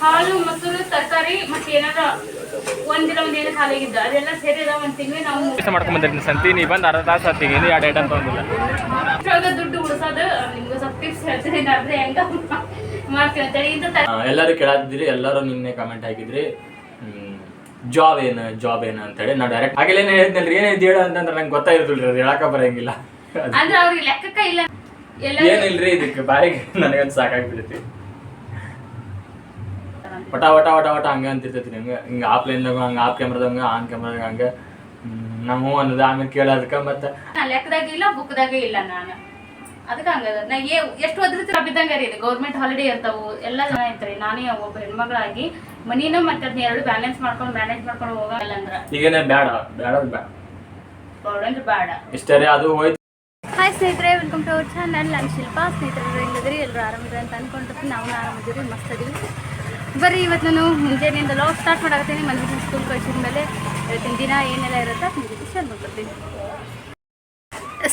ಹಾಲು ಮೊಸರು ತರಕಾರಿ ಮತ್ತೆ ಏನಾರ ಒಂದಿನ ಒಂದ್ ಏನು ಖಾಲಿಯಾಗಿದ್ದ ಅದೆಲ್ಲ ಸೇರಿ ಅದಾವ ಒಂದ್ ತಿಂಗಳು ನಾವು ಕೆಲಸ ಸಂತಿ ನೀ ಬಂದು ಅರ್ಧ ತಾಸು ಹತ್ತೀನಿ ಇನ್ನು ಎರಡು ಐಟಮ್ ತೊಗೊಂಡಿಲ್ಲ ಅಷ್ಟ್ರೊಳಗ ದುಡ್ಡು ಉಳಿಸೋದು ನಿಮ್ಗೆ ಸ್ವಲ್ಪ ಟಿಪ್ಸ್ ಹೇಳ್ತೀನಿ ಅರ್ಧ ಹೆಂಗ ಮಾಡ್ತೀನಿ ಅಂತೇಳಿ ಇಂಥ ಎಲ್ಲರೂ ಕೇಳಾತಿದ್ರಿ ಎಲ್ಲರೂ ನಿನ್ನೆ ಕಮೆಂಟ್ ಹಾಕಿದ್ರಿ. ಜಾಬ್ ಏನ ಜಾಬ್ ಏನು ಅಂತೇಳಿ ನಾವು ಡೈರೆಕ್ಟ್ ಏನು ಹೇಳಿದ್ನಲ್ರಿ? ಏನು ಹೇಳ ಹೇಳು ಅಂತಂದ್ರೆ ನಂಗೆ ಗೊತ್ತಾಗಿರ್ತಿಲ್ರಿ ಅದು ಹೇಳಕ ಬರಂಗಿಲ್ಲ. ಅಂದ್ರೆ ಅವ್ರಿಗೆ ಲೆಕ್ಕಕ್ಕ ಇಲ್ಲ. ಎಲ್ಲ ಏನಿಲ್ರಿ ಇದಕ್ಕೆ ಬಾಯಿಗೆ ನನಗಂತ ಸಾಕಾಗ್ಬಿಡ್ತಿ ವಟ ವಟ ವಟ ವಟ ಹಂಗೆ ಅಂತಿರ್ತೈತಿ ನಂಗೆ ಹಿಂಗೆ ಆಫ್ ಲೈನ್ದಾಗ ಹಂಗೆ ಆಫ್ ಕ್ಯಾಮ್ರಾದಾಗ ಆನ್ ಕ್ಯಾಮ್ರಾದಾಗ ಹಂಗೆ. ನಮ್ಮ ಹ್ಞೂ ಅನ್ನೋದು ಆಮೇಲೆ ಕೇಳೋದಕ್ಕೆ ಮತ್ತೆ. ನಾ ಲೆಕ್ಕದಾಗ ಇಲ್ಲ ಬುಕ್ದಾಗ ಇಲ್ಲ ನಾನು. ಅದಕ್ಕೆ ಹಂಗದ ನಾ ಏ ಎಷ್ಟು ಓದಿರ್ತೀರ ಬಿದ್ದಂಗೆ ರೀ ಇದು? ಗೌರ್ಮೆಂಟ್ ಹಾಲಿಡೇ ಇರ್ತಾವು ಎಲ್ಲ ಜನ ಇರ್ತಾರೆ. ನಾನೇ ಒಬ್ಬ ಹೆಣ್ಮಗಳಾಗಿ ಮನಿನ ಮತ್ತೆ ಅದನ್ನ ಎರಡು ಬ್ಯಾಲೆನ್ಸ್ ಮಾಡ್ಕೊಂಡು ಮ್ಯಾನೇಜ್ ಮಾಡ್ಕೊಂಡು ಹೋಗಲ್ಲ ಅಂದ್ರೆ. ಈಗೇನೆ ಬೇಡ ಬೇಡ ಬೇಡ ಗೌರ್ಮೆಂಟ್ ಬೇಡ ಇಷ್ಟೇ ರೀ ಅದು ಹೋಯ್ತು. ಹಾಯ್ ಸ್ನೇಹಿತರೆ ವೆಲ್ಕಮ್ ಟು ಅವರ್ ಚಾನಲ್ ನಾನು ಶಿಲ್ಪಾ ಸ್ನೇಹಿತರು ಹೆಂಗಿದ್ರಿ ಎಲ್ಲರೂ ಆರಾಮಿದ್ರೆ ಅಂತ ಅನ್ಕೊಂಡಿರ್ತೀನಿ ನಾವು ಆರಾಮಿದ್ದೀವಿ. ಮಸ್ತ್ ಅದೀವಿ ಬರ್ರಿ ಇವತ್ತು ನಾನು ಮುಂಜಾನೆಯಿಂದ ಲಾಗ್ ಸ್ಟಾರ್ಟ್ ಮಾಡಾಕತ್ತೀನಿ. ಮುಂದೆ ಸ್ಕೂಲ್ ಕಳಿಸಿದ ಮೇಲೆ ಹೇಳ್ತೀನಿ. ದಿನ ಏನೆಲ್ಲ ಇರುತ್ತೆ ನಿಮಗೆ ಶೇರ್ ಮಾಡ್ಕೊಡ್ತೀನಿ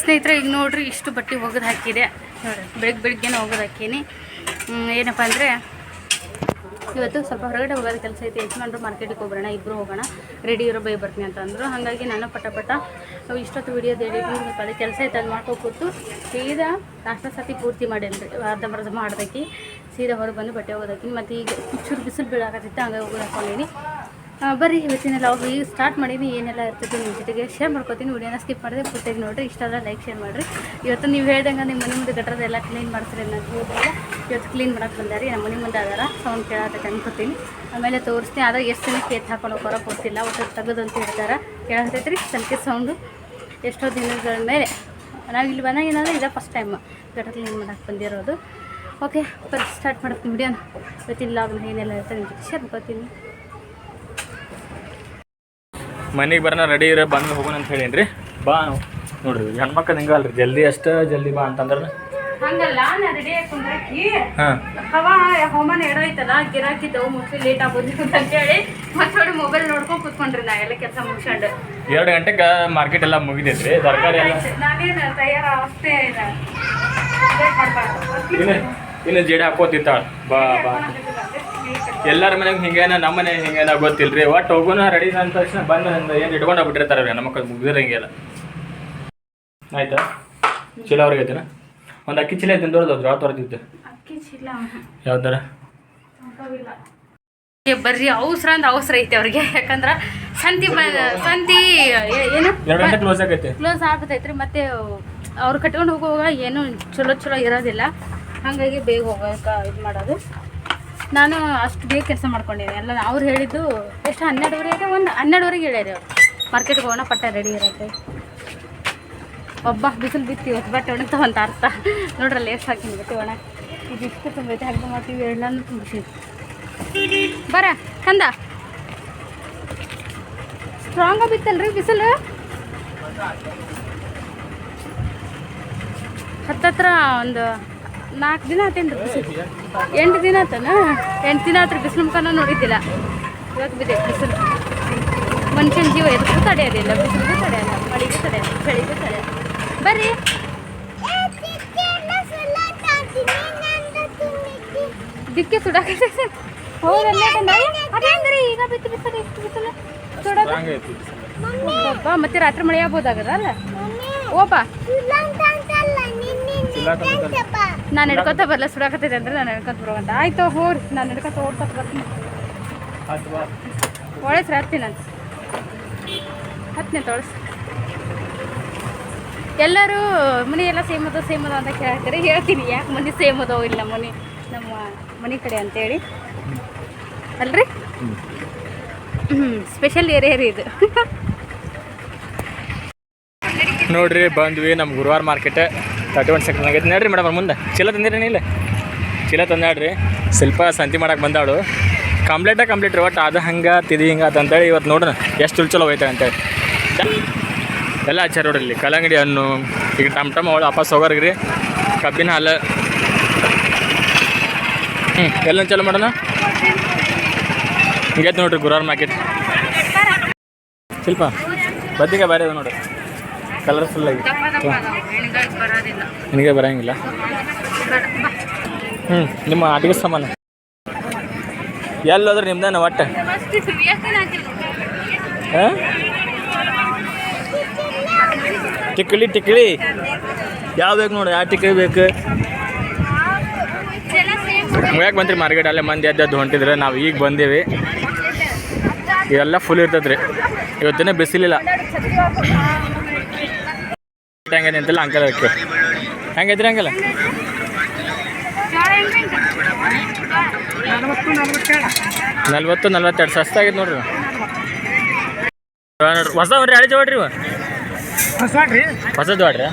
ಸ್ನೇಹಿತರೆ, ಈಗ ನೋಡ್ರಿ, ಇಷ್ಟು ಬಟ್ಟೆ ಒಗೆದು ಹಾಕಿದೆ. ನೋಡ್ರಿ ಬೆಳಗ್ಗೆ ಬೆಳಿಗ್ಗೆನೇ ಒಗೆದು ಹಾಕೀನಿ. ಏನಪ್ಪ ಅಂದರೆ, ಇವತ್ತು ಸ್ವಲ್ಪ ಹೊರಗಡೆ ಹೋಗೋದು ಕೆಲಸ ಐತೆ. ಯಜಮಾನ್ರು ಮಾರ್ಕೆಟಿಗೆ ಹೋಗೋಣ ಇಬ್ಬರು ಹೋಗೋಣ. ರೆಡಿ ಇರೋ ಬೈ ಬರ್ತೀನಿ ಅಂತ ಅಂದರು ಹಾಗಾಗಿ ನಾನು ಪಟ ಪಟ ಇಷ್ಟೊತ್ತು ವಿಡಿಯೋದು ಎಡಿಟಿಂಗ್ ಸ್ವಲ್ಪ ಅದೇ ಕೆಲಸ ಐತೆ ಅದು ಮಾಡ್ಕೊ ಕೂತು, ಸೀದಾ ನಾಷ್ಟ ಸತಿ ಪೂರ್ತಿ ಮಾಡಿ ರೀ ಅರ್ಧಂಬರ್ಧ ಸೀದಾ ಹೊರಗೆ ಬಂದು ಬಟ್ಟೆ ಹೋಗೋದಕ್ಕಿ ಮತ್ತು ಈಗ ಚೂರು ಬಿಸಿಲು ಬೀಳಾಕತ್ತಿತ್ತು ಹಂಗೆ ಹೋಗಿ ಹಾಕೊಂಡೀನಿ ಬರ್ರಿ, ಇವತ್ತಿನ ಲಾಗ್ ಈಗ ಸ್ಟಾರ್ಟ್ ಮಾಡೀನಿ, ಏನೆಲ್ಲ ಇರ್ತದೆ ನಿಮ್ಮ ಜೊತೆಗೆ ಶೇರ್ ಮಾಡ್ಕೊತೀನಿ. ವಿಡಿಯೋನ ಸ್ಕಿಪ್ ಮಾಡಿದೆ ಪೂರ್ತಿಯಾಗಿ ನೋಡಿರಿ. ಇಷ್ಟ ಲೈಕ್ ಶೇರ್ ಮಾಡಿರಿ. ಇವತ್ತು ನೀವು ಹೇಳ್ದಂಗೆ ನಿಮ್ಮ ಮನೆ ಮುಂದೆ ಗಟ್ರದ ಎಲ್ಲ ಕ್ಲೀನ್ ಮಾಡ್ತೀರಿ ಅನ್ನೋದು ಹೇಳಿದಾಗ ಇವತ್ತು ಕ್ಲೀನ್ ಮಾಡಕ್ಕೆ ಬಂದಾರಿ ನಮ್ಮ ಮನೆ ಮುಂದೆ ಅದಾರ ಸೌಂಡ್ ಕೇಳತ್ತೆ ಅನ್ಕೋತೀನಿ. ಆಮೇಲೆ ತೋರಿಸ್ತೀನಿ, ಆದ್ರೆ ಎಷ್ಟು ದಿನಕ್ಕೆ ಎತ್ತು ಹಾಕೊಂಡು ಹೋಗೋರ ಗೊತ್ತಿಲ್ಲ ಒಟ್ಟು ತೆಗೆದು ಅಂತ ಹೇಳ್ತಾರೆ. ರೀ ಸಂಖ್ಯೆ ಸೌಂಡು ಎಷ್ಟೋ ದಿನಗಳ ಮೇಲೆ. ನಾವು ಇಲ್ಲಿ ಬಂದಾಗ ಏನಾದರೂ ಇದೇ ಫಸ್ಟ್ ಟೈಮ್ ಗಟ್ರ ಕ್ಲೀನ್ ಮಾಡಕ್ಕೆ ಬಂದಿರೋದು. ಓಕೆ ಫಸ್ಟ್ ಸ್ಟಾರ್ಟ್ ಮಾಡ್ತೀನಿ ವಿಡಿಯೋನ ಗೊತ್ತಿಲ್ಲ ಲಾಗ್ನ ಏನೆಲ್ಲ ಇರುತ್ತೆ ನಿಮ್ಮ ಜೊತೆ ಶೇರ್ ಮಾಡ್ಕೋತೀನಿ. ಮನೆಗೆ ಬರೋಣ ರೆಡಿ ಇರೋ ಬಂದು ಹೋಗೋಣ ಅಂತ ಹೇಳೀನಿ ರೀ ಬಾ ನೋಡ್ರಿ ಹೆಣ್ಮಕ್ಳು ಹಿಂಗೆ ಅಲ್ರಿ? ಜಲ್ದಿ ಅಷ್ಟ ಜಲ್ದಿ ಬಾ ಅಂತಂದ್ರೆ ಹಂಗಲ್ಲ ನಾ ರೆಡಿ ಹಾಕೊಂಡ್ರಕ್ಕಿ ಹಾಂ. ಹವಾ ಹವಾಮಾನ ಎಡೋಯ್ತಲ್ಲ ಗಿರಾಕಿದ್ದವು ಮೋಸ್ಟ್ಲಿ ಲೇಟ್ ಆಗೋದು ಅಂತ ಹೇಳಿ. ಮತ್ತೆ ಮೊಬೈಲ್ ನೋಡ್ಕೊಂಡು ಕುತ್ಕೊಂಡ್ರಿ ನಾ ಎಲ್ಲ ಕೆಲಸ ಮುಗಿಸ್ಕೊಂಡು. ಎರಡು ಗಂಟೆಗೆ ಮಾರ್ಕೆಟ್ ಎಲ್ಲ ಮುಗಿದೈತ್ರಿ ತರಕಾರಿ ಎಲ್ಲ? ನಾನೇನು ತಯಾರ ಅಷ್ಟೇ ಇನ್ನು ಇನ್ನು ಜೇಡ ಹಾಕೋತಿತ್ತಾಳ ಬಾ ಬಾ. ಎಲ್ಲರ ಮನೆಗೆ ಹಿಂಗೇನ ನಮ್ಮ ಮನೆ ಹಿಂಗೇನ ಗೊತ್ತಿಲ್ರಿ. ಒಟ್ಟು ಹೋಗುನ ರೆಡಿ ಅಂದ ತಕ್ಷಣ ಬಂದು ಏನು ಇಟ್ಕೊಂಡು ಹೋಗ್ಬಿಟ್ಟಿರ್ತಾರೆ ರೀ ನಮ್ಮ ಮಕ್ಕಳು ಮುಗಿದಿರಂಗಿಲ್ಲ ಆಯ್ತಾ? ಚೀಲ ಅವ್ರಿಗೆ ಐತೆನ? ಒಂದು ಅಕ್ಕಿ ಚೀಲ ಐತೆ ದೊಡ್ಡದು ಯಾವ ತೊರೆದಿತ್ತು ಚೀಲ ಯಾವ್ದಾರ ಬರ್ರಿ ಅವಸರ ಅಂದ್ರೆ ಅವಸರ ಐತೆ ಅವ್ರಿಗೆ. ಯಾಕಂದ್ರ ಸಂತಿ ಸಂತಿ ಏನು? ಕ್ಲೋಸ್ ಆಗೈತೆ. ಕ್ಲೋಸ್ ಆಗ್ಬಿಟ್ಟೈತ್ರಿ ಮತ್ತೆ ಅವ್ರು ಕಟ್ಕೊಂಡು ಹೋಗುವಾಗ ಏನು ಚಲೋ ಚಲೋ ಇರೋದಿಲ್ಲ. ಹಾಗಾಗಿ ಬೇಗ ಹೋಗೋಕೆ ಇದು ಮಾಡೋದು. ನಾನು ಅಷ್ಟು ಬೇಗ ಕೆಲಸ ಮಾಡ್ಕೊಂಡಿದ್ದೀನಿ. ಎಲ್ಲ ಅವ್ರು ಹೇಳಿದ್ದು ಎಷ್ಟು ಹನ್ನೆರಡುವರೆಗೆ ಒಂದು ಹನ್ನೆರಡುವರೆಗೆ ಹೇಳ್ಯಾರಿ ಅವ್ರು. ಮಾರ್ಕೆಟ್ಗೆ ಹೋಗೋಣ, ಪಟ್ಟ ರೆಡಿ ಇರತ್ತೆ ಒಬ್ಬ ಬಿಸಿಲು ಬಿತ್ತಿ ಇವತ್ತು ಬಟ್ಟೆ ಒಣಗ್ತಾವ ಅಂತ ಅರ್ಥ. ನೋಡ್ರಲ್ಲ ಎಷ್ಟು ಹಾಕಿ ಬಿಟ್ಟು ಒಣ. ಇದು ಇಷ್ಟು ತುಂಬೈತೆ ಹಾಗೆ ಮಾಡ್ತೀವಿ ತುಂಬಿಸಿ. ಬರ, ಕಂದ. ಸ್ಟ್ರಾಂಗ ಬಿತ್ತಲ್ರಿ ಬಿಸಿಲು? ಹತ್ತತ್ರ ಒಂದು ನಾಲ್ಕು ದಿನ ಆತೇನ್ರಿ ಬಿಸಿಲು? ಎಂಟು ದಿನ ಆತನ? ಎಂಟು ದಿನ ಆತ್ರಿ ಬಿಸಿಲು ಮುಖಾನ ನೋಡಿದ್ದಿಲ್ಲ. ಇವತ್ತು ಬಿದ್ದೆ ಬಿಸಿಲು. ಮನುಷ್ಯನ ಜೀವ ಎದಕ್ಕೂ ತಡೆಯೋದಿಲ್ಲ ಬಿಸಿಲಿಗೂ ತಡೆಯಲ್ಲ ಮಳೆಗೂ ತಡೆಯಲ್ಲ ಚಳಿಗೂ ತಡೆಯಲ್ಲ. ಬರ್ರಿ. ದಿಕ್ಕೆ ಸುಡಾಕ ಹೌದಲ್ಲ ಈಗ ಬಿತ್ತು ಬಿಸಿಲು ಇಷ್ಟು ಬಿಸಿಲು. ಸುಡಾಕ ಮತ್ತೆ ರಾತ್ರಿ ಮಳೆ ಆಗ್ಬೋದಾಗದಲ್ಲ ಓಪ ನಾನು ಹಿಡ್ಕೊತ ಬರಲ್ಲ ಸುಡಾಕತ್ತೈತೆ ಅಂದ್ರೆ ನಾನು ಹಿಡ್ಕೊತ ಬರುವಂತ ಆಯ್ತು ಹೋರಿ ನಾನು ಹಿಡ್ಕೊತ ಓಡ್ಕೊತ ಬರ್ತೀನಿ ಒಳಸ್ ಹತ್ತಿನ ನಾನು ಹತ್ತನೇ ತೊಳಸ್ ಎಲ್ಲರೂ ಮನೆ ಎಲ್ಲ ಸೇಮ್ ಅದ ಸೇಮ್ ಅದ ಅಂತ ಕೇಳ್ತಾರೆ ಹೇಳ್ತೀನಿ ಯಾಕೆ ಮನೆ ಸೇಮ್ ಅದಾವ ಇಲ್ಲ ಮನೆ ನಮ್ಮ ಮನೆ ಕಡೆ ಅಂತೇಳಿ ಅಲ್ರಿ ಸ್ಪೆಷಲ್ ಏರಿಯಾ ರೀ ಇದು ನೋಡ್ರಿ, ಬಂದ್ವಿ ನಮ್ಮ ಗುರುವಾರ ಮಾರ್ಕೆಟ್ ತರ್ಟಿ ಒನ್ ಸೆಕೆಂಡ್ ಆಗೈತೆ ನೋಡ್ರಿ ಮೇಡಮ್ ಮುಂದೆ. ಚೀಲ ತಂದಿರಿ ಇಲ್ಲ? ಚೀಲ ತಂದಾಡ್ರಿ ಸ್ವಲ್ಪ ಸಂತಿ ಮಾಡಕ್ಕೆ ಬಂದಾಳು. ಕಂಪ್ಲೀಟ ಕಂಪ್ಲೀಟ್ ರೀ. ಒಟ್ಟು ಅದು ಹಂಗೆ, ತಿದಿ ಹಿಂಗೆ ಅಂತೇಳಿ ಇವತ್ತು ನೋಡ್ರಿ ಎಷ್ಟು ಚಲೋ ಚಲೋ ಹೋಯ್ತಾರೆ ಅಂತೇಳಿ ಎಲ್ಲ ಹಚ್ಚಾರ ನೋಡ್ರಿ ಇಲ್ಲಿ. ಕಲ್ಲಂಗಡಿ ಹಣ್ಣು, ಈಗ ಟಮ್ ಟಮ್ ಅವಳು ವಾಪಸ್ ಹೋಗೋರ್ಗೆ ರೀ. ಕಬ್ಬಿನ ಹಾಲು. ಹ್ಞೂ ಎಲ್ಲ ಚಲೋ ಮಾಡೋಣ? ಹಿಂಗೈತೆ ನೋಡ್ರಿ ಗುರುವಾರ ಮಾರ್ಕೆಟ್ ಶಿಲ್ಪ, ಬದ್ನಿಕಾಯಿ ಬೇರೆ ಅದ ನೋಡ್ರಿ. ಕಲರ್ಫುಲ್ ಆಗಿ ನಿನಗೆ ಬರೋಂಗಿಲ್ಲ? ಹ್ಞೂ ನಿಮ್ಮ ಅಡುಗೆ ಸಾಮಾನು. ಎಲ್ಲೋದ್ರೆ ನಿಮ್ದೇನ ಒಟ್ಟು ಹಾಂ? ಟಿಕ್ಲಿ ಟಿಕ್ಲಿ ಯಾವ ಬೇಕು ನೋಡಿ ಯಾವ ಟಿಕ್ಲಿ ಬೇಕು? ಯಾಕೆ ಬಂದ್ರಿ ಮಾರ್ಕೆಟ್ ಅಲ್ಲೇ ಮಂದಿ ಎದ್ದು ಹೊಂಟಿದ್ರೆ ನಾವು ಈಗ ಬಂದೀವಿ. ಇವೆಲ್ಲ ಫುಲ್ ಇರ್ತದ್ರಿ. ರೀ ಇವತ್ತಿನ ಬಿಸಿಲಿಲ್ಲ. ಹೆಂಗೆ ನಿಂತಿಲ್ಲ ಅಂಕಲ್ ಅದಕ್ಕೆ? ಹೆಂಗೈತ್ರಿ ಹಂಗಲ್ಲ ನಲ್ವತ್ತು ನಲ್ವತ್ತೆರಡು. ಸಸ್ತಾಗೈತೆ ನೋಡ್ರಿ ನೋಡ್ರಿ ಹೊಸ ನೋಡ್ರಿ ಹಳೆ ಜೋಡ್ರಿ ಹೊಸದು ಜೋಡ್ರಿ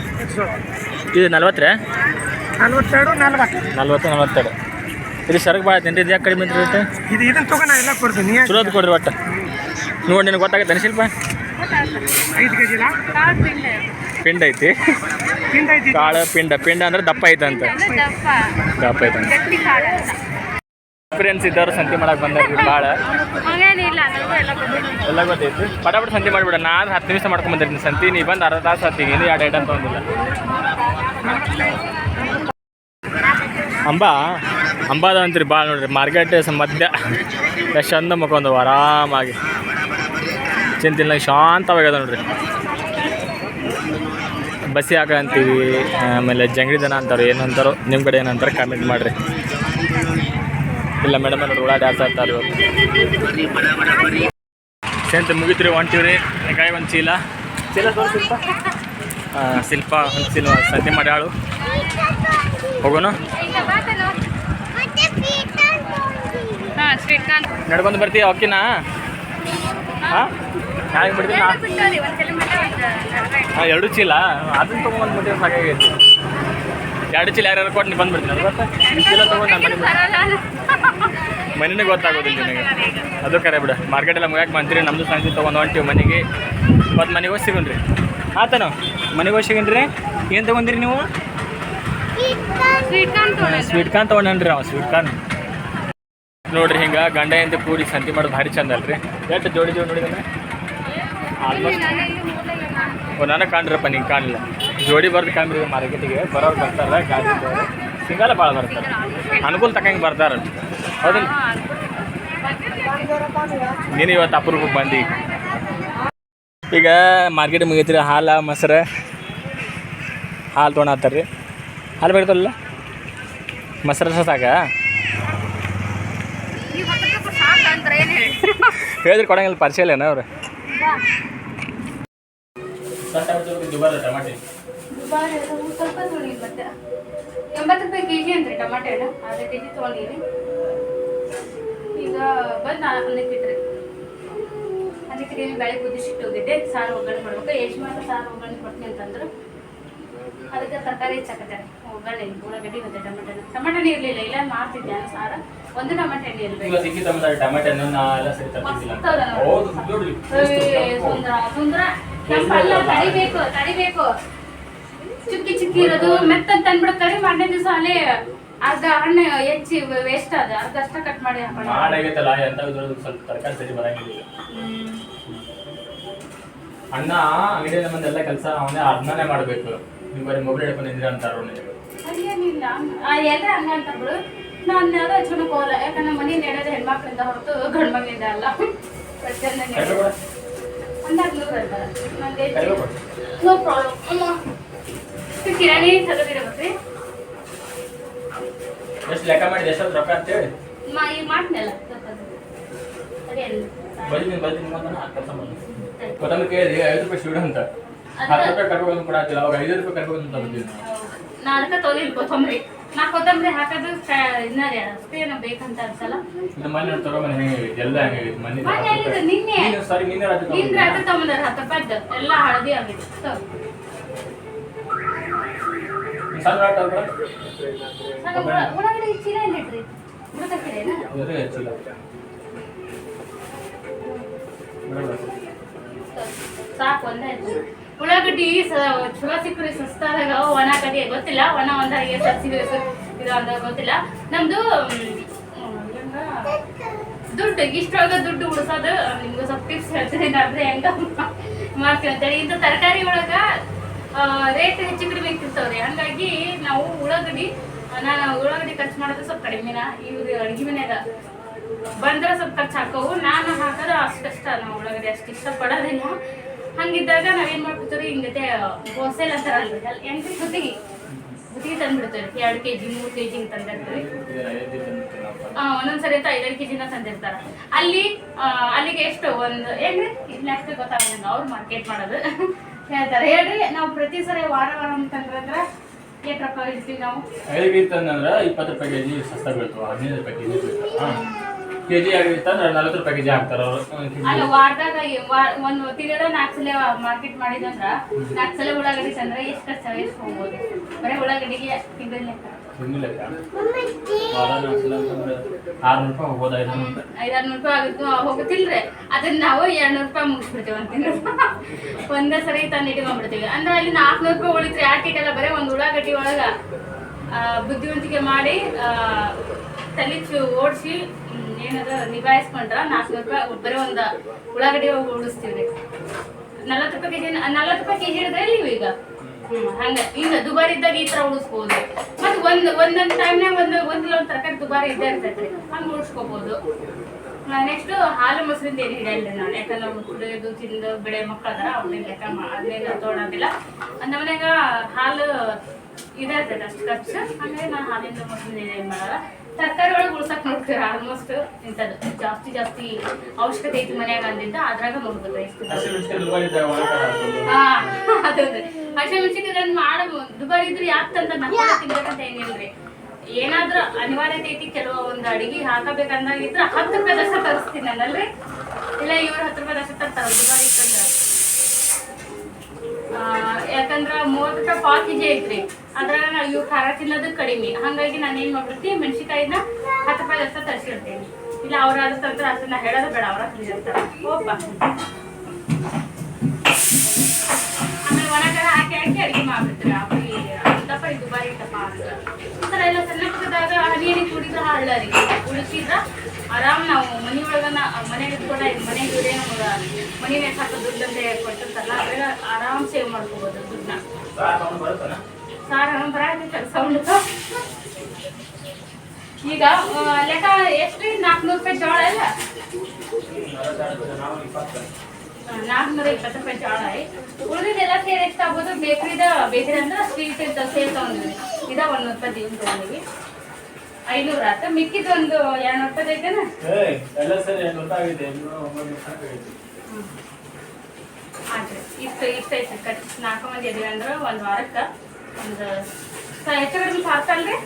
ಇದು ನಲ್ವತ್ತು ರೀ ನಲ್ವತ್ತೆರಡು ನಲ್ವತ್ತು. ನಲ್ವತ್ತು ನಲ್ವತ್ತೆರಡು. ಇದು ಸರಕು ಭಾಳ ಐತೆ ಇದು ಯಾಕೆ ಕಡಿಮೆ ರೇಟ್? ಇದು ಇದನ್ನ ತಗೋ ನಾ ಎಲ್ಲ ಕೊಡ್ತೀನಿ. ಚಲೋ ಅದು ಕೊಡ್ರಿ ಒಟ್ಟು. ನೋಡಿ ನಿನಗೆ ಗೊತ್ತಾಗತ್ತೆ ಶಿಲ್ಪ? ಐದು ಕೆ ಜಿಲ ಪಿಂಡ್ ಐತಿ. ಕಾಳ ಪಿಂಡ. ಪಿಂಡ ಅಂದ್ರೆ ದಪ್ಪ ಐತಂತ. ದಪ್ಪ. ಐತಂತ. ಎಕ್ಸ್ಪೀರಿಯನ್ಸ್ ಇದ್ದವ್ರು ಸಂತಿ ಮಾಡಕ್ಕೆ ಬಂದ್ರಿ ಭಾಳ ಎಲ್ಲ ಗೊತ್ತೈತಿ. ಪಟಾಪಟ ಸಂತಿ ಮಾಡಿಬಿಡ. ನಾನು ಹತ್ತು ನಿಮಿಷ ಮಾಡ್ಕೊಂಡ್ ಬಂದಿರ್ತೀನಿ. ಸಂತಿ ನೀ ಬಂದು ಅರ್ಧ ತಾಸು ಹತ್ತಿಗೆ. ಇನ್ನೂ ಎರಡು ಐಟಮ್ ತೊಗೊಂಡಿಲ್ಲ. ಅಂಬಾ ಅಂಬಾದ ಅಂತ್ರಿ ಭಾಳ ನೋಡ್ರಿ. ಮಾರ್ಕೆಟ್ ಮಧ್ಯ ಎಷ್ಟು ಚಂದ ಮಕ್ಕೊಂದವು ಆರಾಮಾಗಿ. ಚಿಂತಿಲ್ಲ ಶಾಂತವಾಗ್ಯದ ನೋಡ್ರಿ. ಬಸ್ಸಿ ಹಾಕ ಅಂತೀವಿ? ಆಮೇಲೆ ಜಂಗಡಿ ದನ ಅಂತಾರೆ ಏನಂತಾರೋ ನಿಮ್ಮ ಕಡೆ ಏನಂತಾರೆ ಕಾಮೆಂಟ್ ಮಾಡಿರಿ. ಇಲ್ಲ ಮೇಡಮ್ ನೋಡಿ ಓಡಾಡಿ ಆಡ್ತಾ ಇರ್ತಾರೆ ಇವತ್ತು. ಸೇಂತ ಮುಗಿತ್ರಿ ಹೊಂಟಿವ್ರಿ. ಕಾಯಿ ಒಂದು ಚೀಲ. ಚೀಲ ಶಿಲ್ಪ ಶಿಲ್ಪ ಒಂದು ಚೀಲ ಸತಿ ಮಾಡಿ ಆಳು ಹೋಗೋಣ? ನಡ್ಕೊಂಡು ಬರ್ತೀಯ ಓಕೆನಾ ಹಾಂ ಬಿಡ್ತೀನಿ ಹಾಂ ಎರಡು ಚೀಲ? ಅದನ್ನ ತೊಗೊಂಡು ಬಿಟ್ಟಿದ್ರೆ ಸಾಕಾಗೈತಿ. ಎರಡು ಚೀಲ ಯಾರ್ಯಾರು ಕೊಟ್ಟು ನೀವು ಬಂದ್ಬಿಡ್ತೀನಿ ಅದು ಗೊತ್ತಾ? ಈ ಚೀಲ ತೊಗೊಂಡು ನಾನು ಮನೆ ಗೊತ್ತಾಗೋದಿಲ್ಲ ನಿಮಗೆ ಅದು ಕರೆ ಬಿಡು. ಮಾರ್ಕೆಟೆಲ್ಲ ಮುಗಿಯಾಕೆ ಬಂತೀರಿ ನಮ್ಮದು ಸಂಜೆ ತೊಗೊಂಡು ಹೊಂಟೀವಿ ಮನೆಗೆ. ಮತ್ತು ಮನೆಗೆ ಹೋಗಿ ಸಿಗೋಣ್ರಿ ಆತನು? ಮನೆಗೆ ಹೋಗಿ ಸಿಗಣ್ರಿ ಏನು ತೊಗೊಂಡಿರಿ ನೀವು? ಸ್ವೀಟ್ ಕಾನ್ ತೊಗೊಂಡ್ರೆ ಅವ ಸ್ವೀಟ್ ಕಾನ್ ನೋಡ್ರಿ ಹಿಂಗೆ ಗಂಡ ಎಂದು ಕೂಡಿ ಸಂತಿ ಮಾಡೋದು ಭಾರಿ ಚಂದ ಅಲ್ರಿ. ಎಷ್ಟು ಜೋಡಿ ಜೋಡಿ ನೋಡಿದ್ರೆ ಆಲ್ಮೋಸ್ಟ್ ಓ ನನಗೆ ಕಾಣ್ರಪ್ಪ ನಿಂಗೆ ಕಾಣಲಿಲ್ಲ. ಜೋಡಿ ಬರ್ದು ಕಾಣ್ರಿ ಮಾರ್ಕೆಟಿಗೆ ಬರೋರು ಬರ್ತಾರ ಗಾಡಿ ಸಿಂಗಲ್ಲ ಭಾಳ ಬರ್ತಾರೆ. ಅನುಕೂಲ ತಕ್ಕಂಗೆ ಬರ್ತಾರ ಹೌದಿಲ್ಲ ನೀನು ಇವತ್ತು ಅಪರೂಪಕ್ಕೆ ಬಂದು. ಈಗ ಮಾರ್ಕೆಟ್ ಮುಗಿತೀರಿ ಹಾಲು ಮೊಸರು ಹಾಲು ತೊಗೊಂಡಾತಾರ ರೀ ಹಾಲು ಬರ್ತಲ್ಲ ಮೊಸರು ಸಾಕ? ಹೇಳಿದ್ರೆ ಕೊಡಂಗಿಲ್ಲ ಪರಿಚಯ ಅವ್ರು? ಟಮಾಟಿ. ದುಬಾರಿ ಅದು ಸ್ವಲ್ಪ ತೊಗೊಂಡಿ ಮತ್ತೆ. ಎಂಬತ್ತು ರೂಪಾಯಿ ಕೆ ಜಿ ಅಂತ್ರಿ ಟಮಾಟೆ ಹಣ್ಣು ಅರ್ಧ ಕೆ ಜಿ ತೊಗೊಂಡಿರಿ ಈಗ ಬಂದು ಅನ್ನಕ್ಕೆ ಇಟ್ರಿ ಅದಕ್ಕೆ ನೀವು ಬೆಳೆ ಕುದಿಸಿಟ್ಟು ಹೋಗಿದ್ದೆ ಸಾರು ಒಗ್ಗರಣೆ ಮಾಡ್ಬೇಕು. ಎಷ್ಟು ಮಾತ್ರ ಸಾರು ಒಗ್ಗರಣೆ ಕೊಡ್ತೀನಿ ಅಂತಂದ್ರು. ಅದಕ್ಕೆ ತರಕಾರಿ ಹೆಚ್ಚಾಕತ್ತೆ ಒಗ್ಗರಣೆ ಉಳ್ಳಾಗಡ್ಡಿ ಮತ್ತೆ ಟಮಾಟೆ ಟಮಾಟೆ ಹಣ್ಣು ಇರಲಿಲ್ಲ. ಇಲ್ಲ ಮಾಡ್ತಿದ್ದೆ ನಾನು ಸಾರು. ಒಂದು ಟಮಾಟೆ ಹಣ್ಣು ಇರಬೇಕು. ಟಮಾಟೆ ನೋಡಿ. ಸುಂದರ ಸುಂದರ. ತಡಿಬೇಕು ತಡಿಬೇಕು. ಚುಕ್ಕಿ ಚುಕ್ಕಿ ಇರೋದು ಮೆತ್ತಂತ ಕರಿ ಮಾರನೇ ದಿವಸ ಅಲ್ಲಿ ಅರ್ಧ ಹಣ್ಣು ಹೆಚ್ಚಿ ವೇಸ್ಟ್ ಅದ ಅರ್ಧ ಅಷ್ಟ ಕಟ್ ಮಾಡಿ ಮಾಡಾಗೈತಲ್ಲ ಎಂತ ಸ್ವಲ್ಪ ತರಕಾರಿ ಸರಿ ಬರಂಗಿಲ್ಲ. ಅಣ್ಣ ಅಂಗಡಿಯ ಮಂದೆಲ್ಲ ಕೆಲಸ ಅವನೇ ಅರ್ಧನೇ ಮಾಡಬೇಕು. ನೀವು ಬರೀ ಮೊಬೈಲ್ ಇದ್ರೆ ಅಂತಾರ ಹಂಗೇನಿಲ್ಲ ಎಲ್ಲ ಹಂಗ ಅಂತ ಬಿಡು. ನಾನು ಯಾವ್ದೋ ಹೋಗಲ್ಲ ಯಾಕಂದ್ರೆ ಮನೆ ನಡೆಯೋದು ಹೆಣ್ಮಕ್ಳಿಂದ ಹೊರತು ಗಂಡ್ ಮಗಳಿಂದ ಅಲ್ಲ ಪ್ರತಿಯೊಂದು ಅಂದಾಗ ನೂರು ಅಲ್ಲ ನಂಗೆ ನೋ ಪ್ರಾಬ್ಲಮ್ ಅಮ್ಮ ಇದು ಕಿರಾಣಿ ತೆಗೆದಿರಬೇಕ್ರಿ ಎಷ್ಟು ಲೆಕ್ಕ ಮಾಡಿ ಎಷ್ಟು ರೊಕ್ಕ ಅಂತೇಳಿ ಮಾ ಈಗ ಮಾಡ್ತೀನಲ್ಲ ಅದೇ ಬೈದಿನಿ ಬೈದಿನಿ ಕೆಲಸ ಮಾಡಿ ಕೊತ್ತಂಬರಿ ಕೇಳಿ ಐದು ರೂಪಾಯಿ ಶೀಡು ಅಂತ ಹತ್ತು ರೂಪಾಯಿ ಕರ್ಕೊಂಡು ಕೂಡ ಆಗ್ತಿಲ್ಲ ಅವಾಗ ಐದು ರೂಪಾಯಿ ಕರ್ಕೊಂಡು ಅಂತ ಬಂದಿದ್ವಿ ನಾವು. ನಾ ಅದಕ್ಕೆ ತೊಗೊಂಡಿಲ್ಲ ಕೊತ್ತಂಬರಿ ನಾ ಕೊತ್ತಂಬರಿ ಹಾಕೋದು ಇನ್ನೂ ಅಷ್ಟೇನು ಬೇಕಂತ ಅನ್ಸಲ್ಲ. ಇದು ಮನೆ ಎಲ್ಲ ಮನೆ? ನಿನ್ನೆ. ಸಾರಿ ನಿನ್ನೆ ರಾತ್ರಿ. ರಾತ್ರಿ ಹತ್ತು ಎಲ್ಲ ಹಳದಿ ಆಗಿದೆ. ಸಣ್ಣ ರಾಟ್ ಚೀಲ ಹೆಚ್ಚಿಲ್ಲ ಸಾಕು ಒಂದೇ ಉಳ್ಳಾಗಡ್ಡಿ ಚಲೋ ಸಿಕ್ಕ್ರಿ, ಸಸ್ತಾದಾಗ ಒಣ ಕಡಿ ಗೊತ್ತಿಲ್ಲ, ಒಣ ಒಂದಾಗಿ ಇದು ಅಂತ ಗೊತ್ತಿಲ್ಲ. ನಮ್ದು ದುಡ್ಡು ಇಷ್ಟೊಳಗ ದುಡ್ಡು ಉಳಿಸೋದು, ನಿಮ್ಗೆ ಸ್ವಲ್ಪ ಟಿಪ್ಸ್ ಹೇಳ್ತೀನಿ ಅರ್ಧ ಹೆಂಗ ಮಾಡ್ತೀವಿ ಅಂತೇಳಿ. ಇಂಥ ತರಕಾರಿ ಒಳಗ ರೇಟ್ ಹೆಚ್ಚು ಕಡಿಮೆ ಇರ್ತಾವ್ರಿ ಹಂಗಾಗಿ ನಾವು ಉಳ್ಳಾಗಡ್ಡಿ ನಾನು ಉಳ್ಳಾಗಡ್ಡಿ ಖರ್ಚು ಮಾಡೋದು ಸ್ವಲ್ಪ ಕಡಿಮೆನ? ಇವ್ರು ಅಡುಗೆ ಮನೆಯಾಗ ಬಂದ್ರೆ ಸ್ವಲ್ಪ ಖರ್ಚು ಹಾಕೋವು. ನಾನು ಹಾಕೋದು ಅಷ್ಟಷ್ಟ ನಾವು ಉಳ್ಳಾಗಡ್ಡಿ ಅಷ್ಟು ಇಷ್ಟಪಡೋದಿಲ್ಲ. ಹಂಗಿದ್ದಾಗ ನಾವೇನು ಮಾಡ್ಬಿಡ್ತೀವಿ ಹಿಂಗತೆ ಹೋಲ್ಸೇಲ್ ಅಂತಾರಲ್ರಿ ಎಂಟ್ರಿ ಗುತ್ತಿಗೆ ಗುತ್ತಿಗೆ ತಂದ್ಬಿಡ್ತೀವಿ ಎರಡು ಕೆ ಜಿ ಮೂರು ಕೆ ಜಿ ಹಿಂಗೆ ತಂದಿರ್ತೀವಿ ಒಂದೊಂದ್ಸರಿ ಅಂತ ಐದೈದು ಕೆ ಜಿನ ತಂದಿರ್ತಾರ. ಅಲ್ಲಿ ಅಲ್ಲಿಗೆ ಎಷ್ಟು, ಒಂದು ಹೆಂಗ್ರಿ ನೆಕ್ಸ್ಟ್ ಗೊತ್ತಾಗಲ್ಲ ಅವ್ರು ಮಾರ್ಕೆಟ್ ಮಾಡೋದು. ಹೇಳ್ತಾರೆ, ಹೇಳ್ರಿ, ನಾವು ಪ್ರತಿ ಸರಿ ವಾರ ವಾರ ಅಂತಂದ್ರೆ ಎಷ್ಟು ರೊಕ್ಕ ಇರ್ತೀವಿ ನಾವು? ಐದಕ್ಕಿತ್ತಂದ್ರೆ ಇಪ್ಪತ್ತು ರೂಪಾಯಿ ಕೆಜಿ ಸಸ್ತ ಬೀಳ್ತಾವ, ಹದಿನೈದು ರೂಪಾಯಿ ಕೆಜಿ ಬೀಳ್ತಾವ. ಕೆ ಜಿ ಆಗಿತ್ತಂದ್ರೆ ನಲ್ವತ್ತು ರೂಪಾಯಿ ಕೆಜಿ ಹಾಕ್ತಾರೆ ಅವರು. ಅಲ್ಲ ವಾರದಾಗ ವಾ- ಒಂದು ತಿಂಗಳ ನಾಲ್ಕು ಸಲ ಮಾರ್ಕೆಟ್ ಮಾಡಿದಂದ್ರ ನಾಲ್ಕು ಸಲ ಉಳ್ಳಾಗಡ್ಡಿ ತಂದ್ರೆ ಎಷ್ಟು ಖರ್ಚು ಎಷ್ಟು ಹೋಗ್ಬೋದು. ಬರೀ ಉಳ್ಳಾಗಡ್ಡಿಗೆ ತಿಂಗಳ ಲೆಕ್ಕ. ತಿಂಗ್ಳಕ್ಕ ವಾರ ನಾಲ್ಕು ಸಲ ಅಂತಂದ್ರೆ ಆರ್ನೂರು ರೂಪಾಯಿ ಆಗುತ್ತೆ ಹೋಗುತ್ತಿಲ್ರಿ ಅದನ್ನ ನಾವು ಎರಡು ನೂರು ರೂಪಾಯಿ ಮುಗಿಸ್ಬಿಡ್ತೀವಿ ಅಂತ ಒಂದೇ ಸರಿ ತಂದು ಇಟ್ಕೊಂಡ್ಬಿಡ್ತೀವಿ. ಅಂದ್ರೆ ಅಲ್ಲಿ ನಾಲ್ಕುನೂರು ರೂಪಾಯಿ ಉಳಿತ್ರಿ ಯಾಕಿಟ್ಟಲ್ಲ ಬರೀ ಒಂದು ಉಳ್ಳಾಗಡ್ಡಿ ಒಳಗ ಆ, ಬುದ್ಧಿವಂತಿಕೆ ಮಾಡಿ ಆ, ತಲೆ ಓಡಿಸಿ ಏನದ ರೂಪಾಯಿ ಉಳ್ಳಾಗಡ್ಡಿ ರೂಪಾಯಿ ರೂಪಾಯಿ ಕೆಜಿ ಹಂಗ. ದುಬಾರಿ ಇದ್ದಾಗ ಈ ತರ ಉಳಿಸ್ಬೋದು. ಮತ್ತೆ ಒಂದ್, ಒಂದೊಂದ್ ಟೈಮ್ನಾಗ ಒಂದ್ ಒಂದ್ ಒಂದ್ ತರಕಾರಿ ದುಬಾರಿ ಇದ್ದೇ ಇರ್ತೈತ್ರಿ. ಹಂಗ ಉಳಿಸ್ಕೋಬಹುದು ನೆಕ್ಸ್ಟ್ ಹಾಲು ಮೊಸರಿಂದ ಏನು ಹಿಡಿಯಲ್ಲ ನಾನು. ಯಾಕಂದ್ರೆ ಅವ್ರು ಕುಡಿಯೋದು, ತಿಂದು, ಬೆಳೆ ಮಕ್ಕಳದಾರ ಅವ್ರನ್ನ ಲೆಕ್ಕ ಅದನ್ನೆಲ್ಲ ತೊಗೊಳೋದಿಲ್ಲ ಅಂದ ಮನ್ಯಾಗ ಹಾಲು ಇದೇ ಇರ್ತೈತೆ ಅಷ್ಟು ಖರ್ಚು. ಹಂಗಾಗಿ ನಾನು ಹಾಲಿಂದ ಮೊಸರಿಂದ ಏನು ಮಾಡಲ್ಲ. ತರಕಾರಿ ಒಳಗೆ ಉಳ್ಸಕ್ ನೋಡ್ತೀರ? ಆಲ್ಮೋಸ್ಟ್ ಇಂಥದ್ದು. ಜಾಸ್ತಿ ಜಾಸ್ತಿ ಅವಶ್ಯಕತೆ ಐತಿ ಮನ್ಯಾಗ ಅಂದಿದ್ದ ಅದ್ರಾಗ ನೋಡ್ಬೋದು ಹಸಿ. ಹಾ ಅದೌದ್ರಿ ಮಾಡ. ದುಬಾರಿ ಇದ್ರೆ ಯಾಕೆ ತಂದ ತಿನ್ಬೇಕಂತ ಏನಿಲ್ರಿ. ಏನಾದ್ರೂ ಅನಿವಾರ್ಯತೆ ಐತಿ ಕೆಲವು ಒಂದು ಅಡಿಗೆ ಹಾಕಬೇಕಂದಾಗ ಇದ್ರೆ ಹತ್ತು ರೂಪಾಯಿ ದಶ ತರಿಸ್ತೀನಿ ನಾನಲ್ರಿ ಇಲ್ಲ ಇವ್ರು ಹತ್ತು ರೂಪಾಯಿ ದಶ ತರ್ತಾರ ದುಬಾರಿ ಇತ್ತಂದ್ರ. ಆ, ಯಾಕಂದ್ರ ಮೂವತ್ತು ರೂಪಾಯಿ ಪಾವ್ ಕೆಜಿ ಐತ್ರಿ. ಅದ್ರಾಗ ಇವು ಖಾರ ತಿನ್ನೋದು ಕಡಿಮೆ. ಹಂಗಾಗಿ ನಾನು ಏನ್ ಮಾಡ್ಬಿಡ್ತೀನಿ ಮೆಣಸಿಕಾಯಿನ ಹತ್ತು ರೂಪಾಯಿ ಅಷ್ಟ ತರಿಸಿರ್ತೀನಿ ಇಲ್ಲ ಅವ್ರ ಅದ್ರ ತಂತ್ರ ಅಷ್ಟು ನಾ ಹೇಳೋದು ಬೇಡ, ಅವ್ರ ತಿಂದಿರ್ತಾರೆ ಹೋಪ ಆಮೇಲೆ ಒಣಗರ ಹಾಕಿ ಹಾಕಿ ಅಡಿಗೆ ಮಾಡ್ಬಿಡ್ತಾರೆ. ಅವ್ರಿಗೆ ದಪ್ಪ ಇದು ದುಬಾರಿ ದಪ್ಪ ಅಂತ. ಎಲ್ಲ ಸಣ್ಣದಾಗ ಹನಿ ಕುಡಿದ್ರೆ ಹಳ್ಳರಿ ಉಳಿಸಿದ್ರ ಆರಾಮ್ ನಾವು ಮನೆ ಒಳಗನ ಮನೆಗೆ ಇಟ್ಕೊಂಡ ಮನೆಗೆ ಇವರೇ ನಮ್ಗೆ ಮನೆ ಸಾಕು ದುಡ್ಡು ಅಂತ ಕೊಟ್ಟಿರ್ತಾರಲ್ಲ ಅವೆಲ್ಲ ಆರಾಮ್ ಸೇವ್ ಮಾಡ್ಕೋಬೋದು ದುಡ್ಡನ್ನ. ಸಾರ್? ಸೌಂಡ್ ಈಗ ಲೆಕ್ಕ ಎಷ್ಟು? ನಾಲ್ಕುನೂರು ರೂಪಾಯಿ ಜೋಳ ಇಲ್ಲ ಇಪ್ಪತ್ತು. ನಾಲ್ಕುನೂರ ಇಪ್ಪತ್ತು ರೂಪಾಯಿ ಜೋಳ ಉಳಿದಿದ್ದೆಲ್ಲ ಸೇರಿ ಎಷ್ಟಾಗ್ಬೋದು ಬೇಕ್ರಿದ ಬೇಕ್ರಿ ಅಂದ್ರೆ ಸ್ವೀಟ್ ಇರ್ತಾವ ಸೇಲ್ ತಗೊಂಡಿವಿ ಇದ ಒಂದು ರೂಪಾಯಿ ದಿನ ತಗೊಂಡಿವಿ ಐನೂರು ಆತ ಮಿಕ್ಕಿದ ಒಂದು ಎರಡು ರೂಪಾಯಿ ಐತೆನ ಎಲ್ಲ ಸರಿ. ಆಯ್ತು. ಇಷ್ಟು ಇಷ್ಟು ಐತಿ ಕಟ್ ನಾಲ್ಕು ಮಂದಿ ಇದೀವಿ ಅಂದ್ರೆ ಒಂದು ವಾರಕ್ಕೆ. ಒಂದು ಸ- ಹೆಚ್ಚು ಕಡಿಮೆ ಸಾಕಲ್ರಿ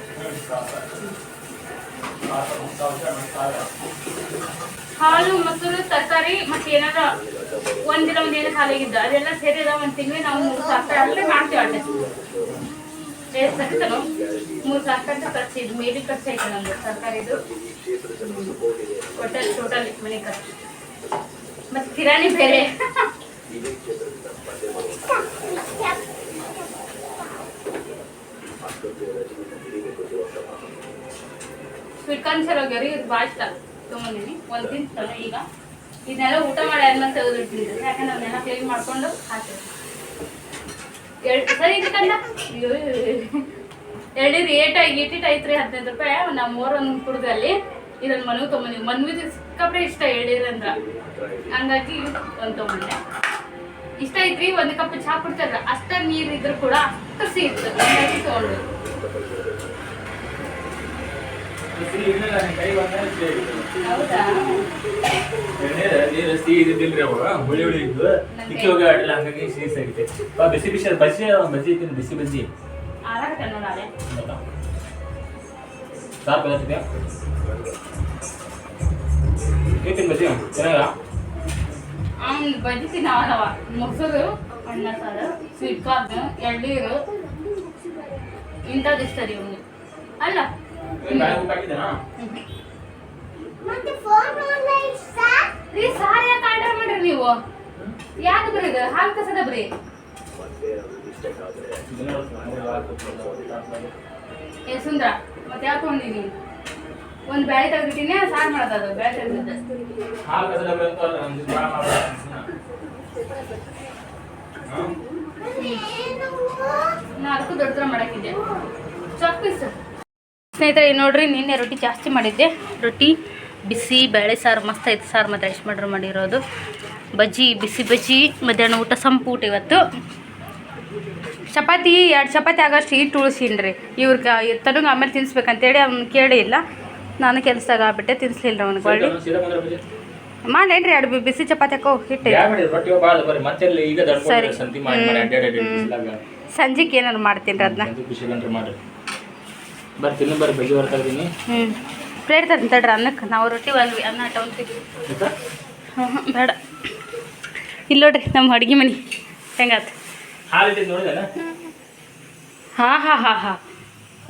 ಹಾಲು ಮೊಸರು ತರಕಾರಿ ಮತ್ತೆ ಏನಾರ ಒಂದಿನ ಒಂದೇನು ಏನೋ ಖಾಲಿಯಾಗಿದ್ದು ಅದೆಲ್ಲ ಸೇರಿ ಒಂದ್ ಒಂದು ತಿಂಗಳು ನಾವು ಮೂರು ಸಾವಿರ ಅಲ್ಲೇ ಮಾಡ್ತೀವಿ ಅಡ್ಡೆ ಸರಿತನು ಮೂರು ಸಾವಿರ ಖರ್ಚು ಇದು ಮೇಲೆ ಖರ್ಚು ಐತೆ ನಮ್ದು ತರಕಾರಿದು. ಟೋಟಲ್ ಟೋಟಲ್ ಮನೆ ಖರ್ಚು. ಮತ್ತೆ ಕಿರಾಣಿ ಬೇರೆ. ಸ್ವೀಟ್ ಕಾರ್ನ್ ಸರ್ ಇದು ಭಾಳ ಇಷ್ಟ. ಈಗ. ಇದನ್ನೆಲ್ಲ ಊಟ ಮಾಡಿ ಆದ್ಮೇಲೆ ತೆಗೆದು ಯಾಕಂದ್ರೆ ಮಾಡ್ಕೊಂಡು ಹಾಕ್ತೀನಿ ಐತ್ರಿ, ಹದಿನೈದು ರೂಪಾಯಿ. ನಾವು ಕುಡ್ದಲ್ಲಿ ಇದನ್ನ ಮನೆಗೆ ತೊಗೊಂಡಿವಿ ಮನ್ವಿದು ಸಿಕ್ಕಾಪಟ್ಟೆ ಇಷ್ಟ ಎಳ್ಳೀರಂದ್ರ ಹಂಗಾಗಿ ಒಂದು ತೊಗೊಂಡೆ ಇಷ್ಟ ಐತ್ರಿ ಒಂದು ಕಪ್ ಚಹಾ ಕುಡ್ತಾರ. ಅಷ್ಟ ನೀರು ಇದ್ರು ಕೂಡ ಅಷ್ಟು ಸಿಹಿ ಇತ್ತು ಹಂಗಾಗಿ ತೊಗೊಂಡು ಬಿಸಿ ಬಿಸಿ ಬಜ್ಜಿ ಬಜ್ಜಿ ಬಿಸಿ ಬಜ್ಜಿ. ಸಾಕು ಬಜ್ಜಿ? ಚೆನ್ನಾಗ ಅವ್ನು ಬಜ್ಜಿ ತಿನ್ನವ ಮೊಸರು ಅಣ್ಣ ಸಾರು ಸ್ವೀಟ್ ಕಾರ್ನ್ ಎಳ್ನೀರು. ಇಂಥದ್ದು ಇಷ್ಟ ರೀ ಅವ್ನಿಗೆ ಅಲ್ಲ. ರೀ ಸಾರು ಯಾಕೆ ಆರ್ಡರ್ ಮಾಡ್ರಿ ನೀವು? ಯಾಕೆ ಬರೀ ಇದು? ಹಾಲು ಕಸದ ಬರೀ? ಏ ಸುಂದ್ರ ಮತ್ತೆ ಯಾಕೆ ತೊಗೊಂಡಿನಿ ಒಂದು ಬ್ಯಾಳಿ ತೆಗ್ದಿಟ್ಟಿನಿ ಸಾರು ಮಾಡೋದು ಬ್ಯಾಳಿ ತೆಗ್ದಿದ್ದೆ. ಹಾಲು ಕಸ ಡಬ್ಬಿ ಅಂತ ಅಲ್ಲ, ನಮ್ದು ಭಾಳ ಮಾಡ್ಬೇಕು. ಹ್ಮ್. ನಾ ಅದಕ್ಕೂ ದೊಡ್ಡ ಥರ ಮಾಡಕ್ಕಿದ್ದೆ. Chalk piece. ಸ್ನೇಹಿತರೆ ನೋಡ್ರಿ ನಿನ್ನೆ ರೊಟ್ಟಿ ಜಾಸ್ತಿ ಮಾಡಿದ್ದೆ. ರೊಟ್ಟಿ ಬಿಸಿ ಬೇಳೆ ಸಾರು ಮಸ್ತ್ ಐತೆ ಸಾರು ಮತ್ತು ರೈಸ್ ಮಾಡ್ರು ಮಾಡಿರೋದು. ಬಜ್ಜಿ ಬಿಸಿ ಬಜ್ಜಿ ಮಧ್ಯಾಹ್ನ ಊಟ ಸಂಪು ಊಟ ಇವತ್ತು. ಚಪಾತಿ ಎರಡು ಚಪಾತಿ ಆಗೋಷ್ಟು ಹಿಟ್ಟು ಉಳಿಸಿನ್ರಿ ಇವ್ರಿಗೆ ತನಗೆ ಆಮೇಲೆ ತಿನ್ನಿಸ್ಬೇಕಂತೇಳಿ ಅವ್ನು ಕೇಳೇ ಇಲ್ಲ. ನಾನು ಕೆಲ್ಸದಾಗ ಆಗ್ಬಿಟ್ಟೆ ತಿನ್ಸ್ಲಿಲ್ಲ ಅವ್ನಿಗೆ ಒಳ್ಳೆ. ಮಾಡೇನ್ರಿ ಎರಡು ಬಿಸಿ ಚಪಾತಿ ಹಾಕೋ ಹಿಟ್ಟು ಸರಿ. ಸಂಜೆಗೆ ಏನಾರು ಮಾಡ್ತೀನಿ ಅದನ್ನ ಬರ್ರಿ. ಬಜ್ಜಿ ಹ್ಞೂ ಪ್ಲೇಟ್ ತರ್ತೀನಿ ತಡ್ರಿ ಅನ್ನಕ್ಕೆ. ನಾವು ರೊಟ್ಟಿ ಒಲ್ವಿ ಅನ್ನ ಹ್ಞೂ ಬೇಡ. ಇಲ್ಲ ನೋಡ್ರಿ ನಮ್ಮ ಅಡುಗೆ ಮನೆ. ಹೆಂಗಾತು? ಹಾಂ ಹಾಂ ಹಾಂ ಹಾಂ.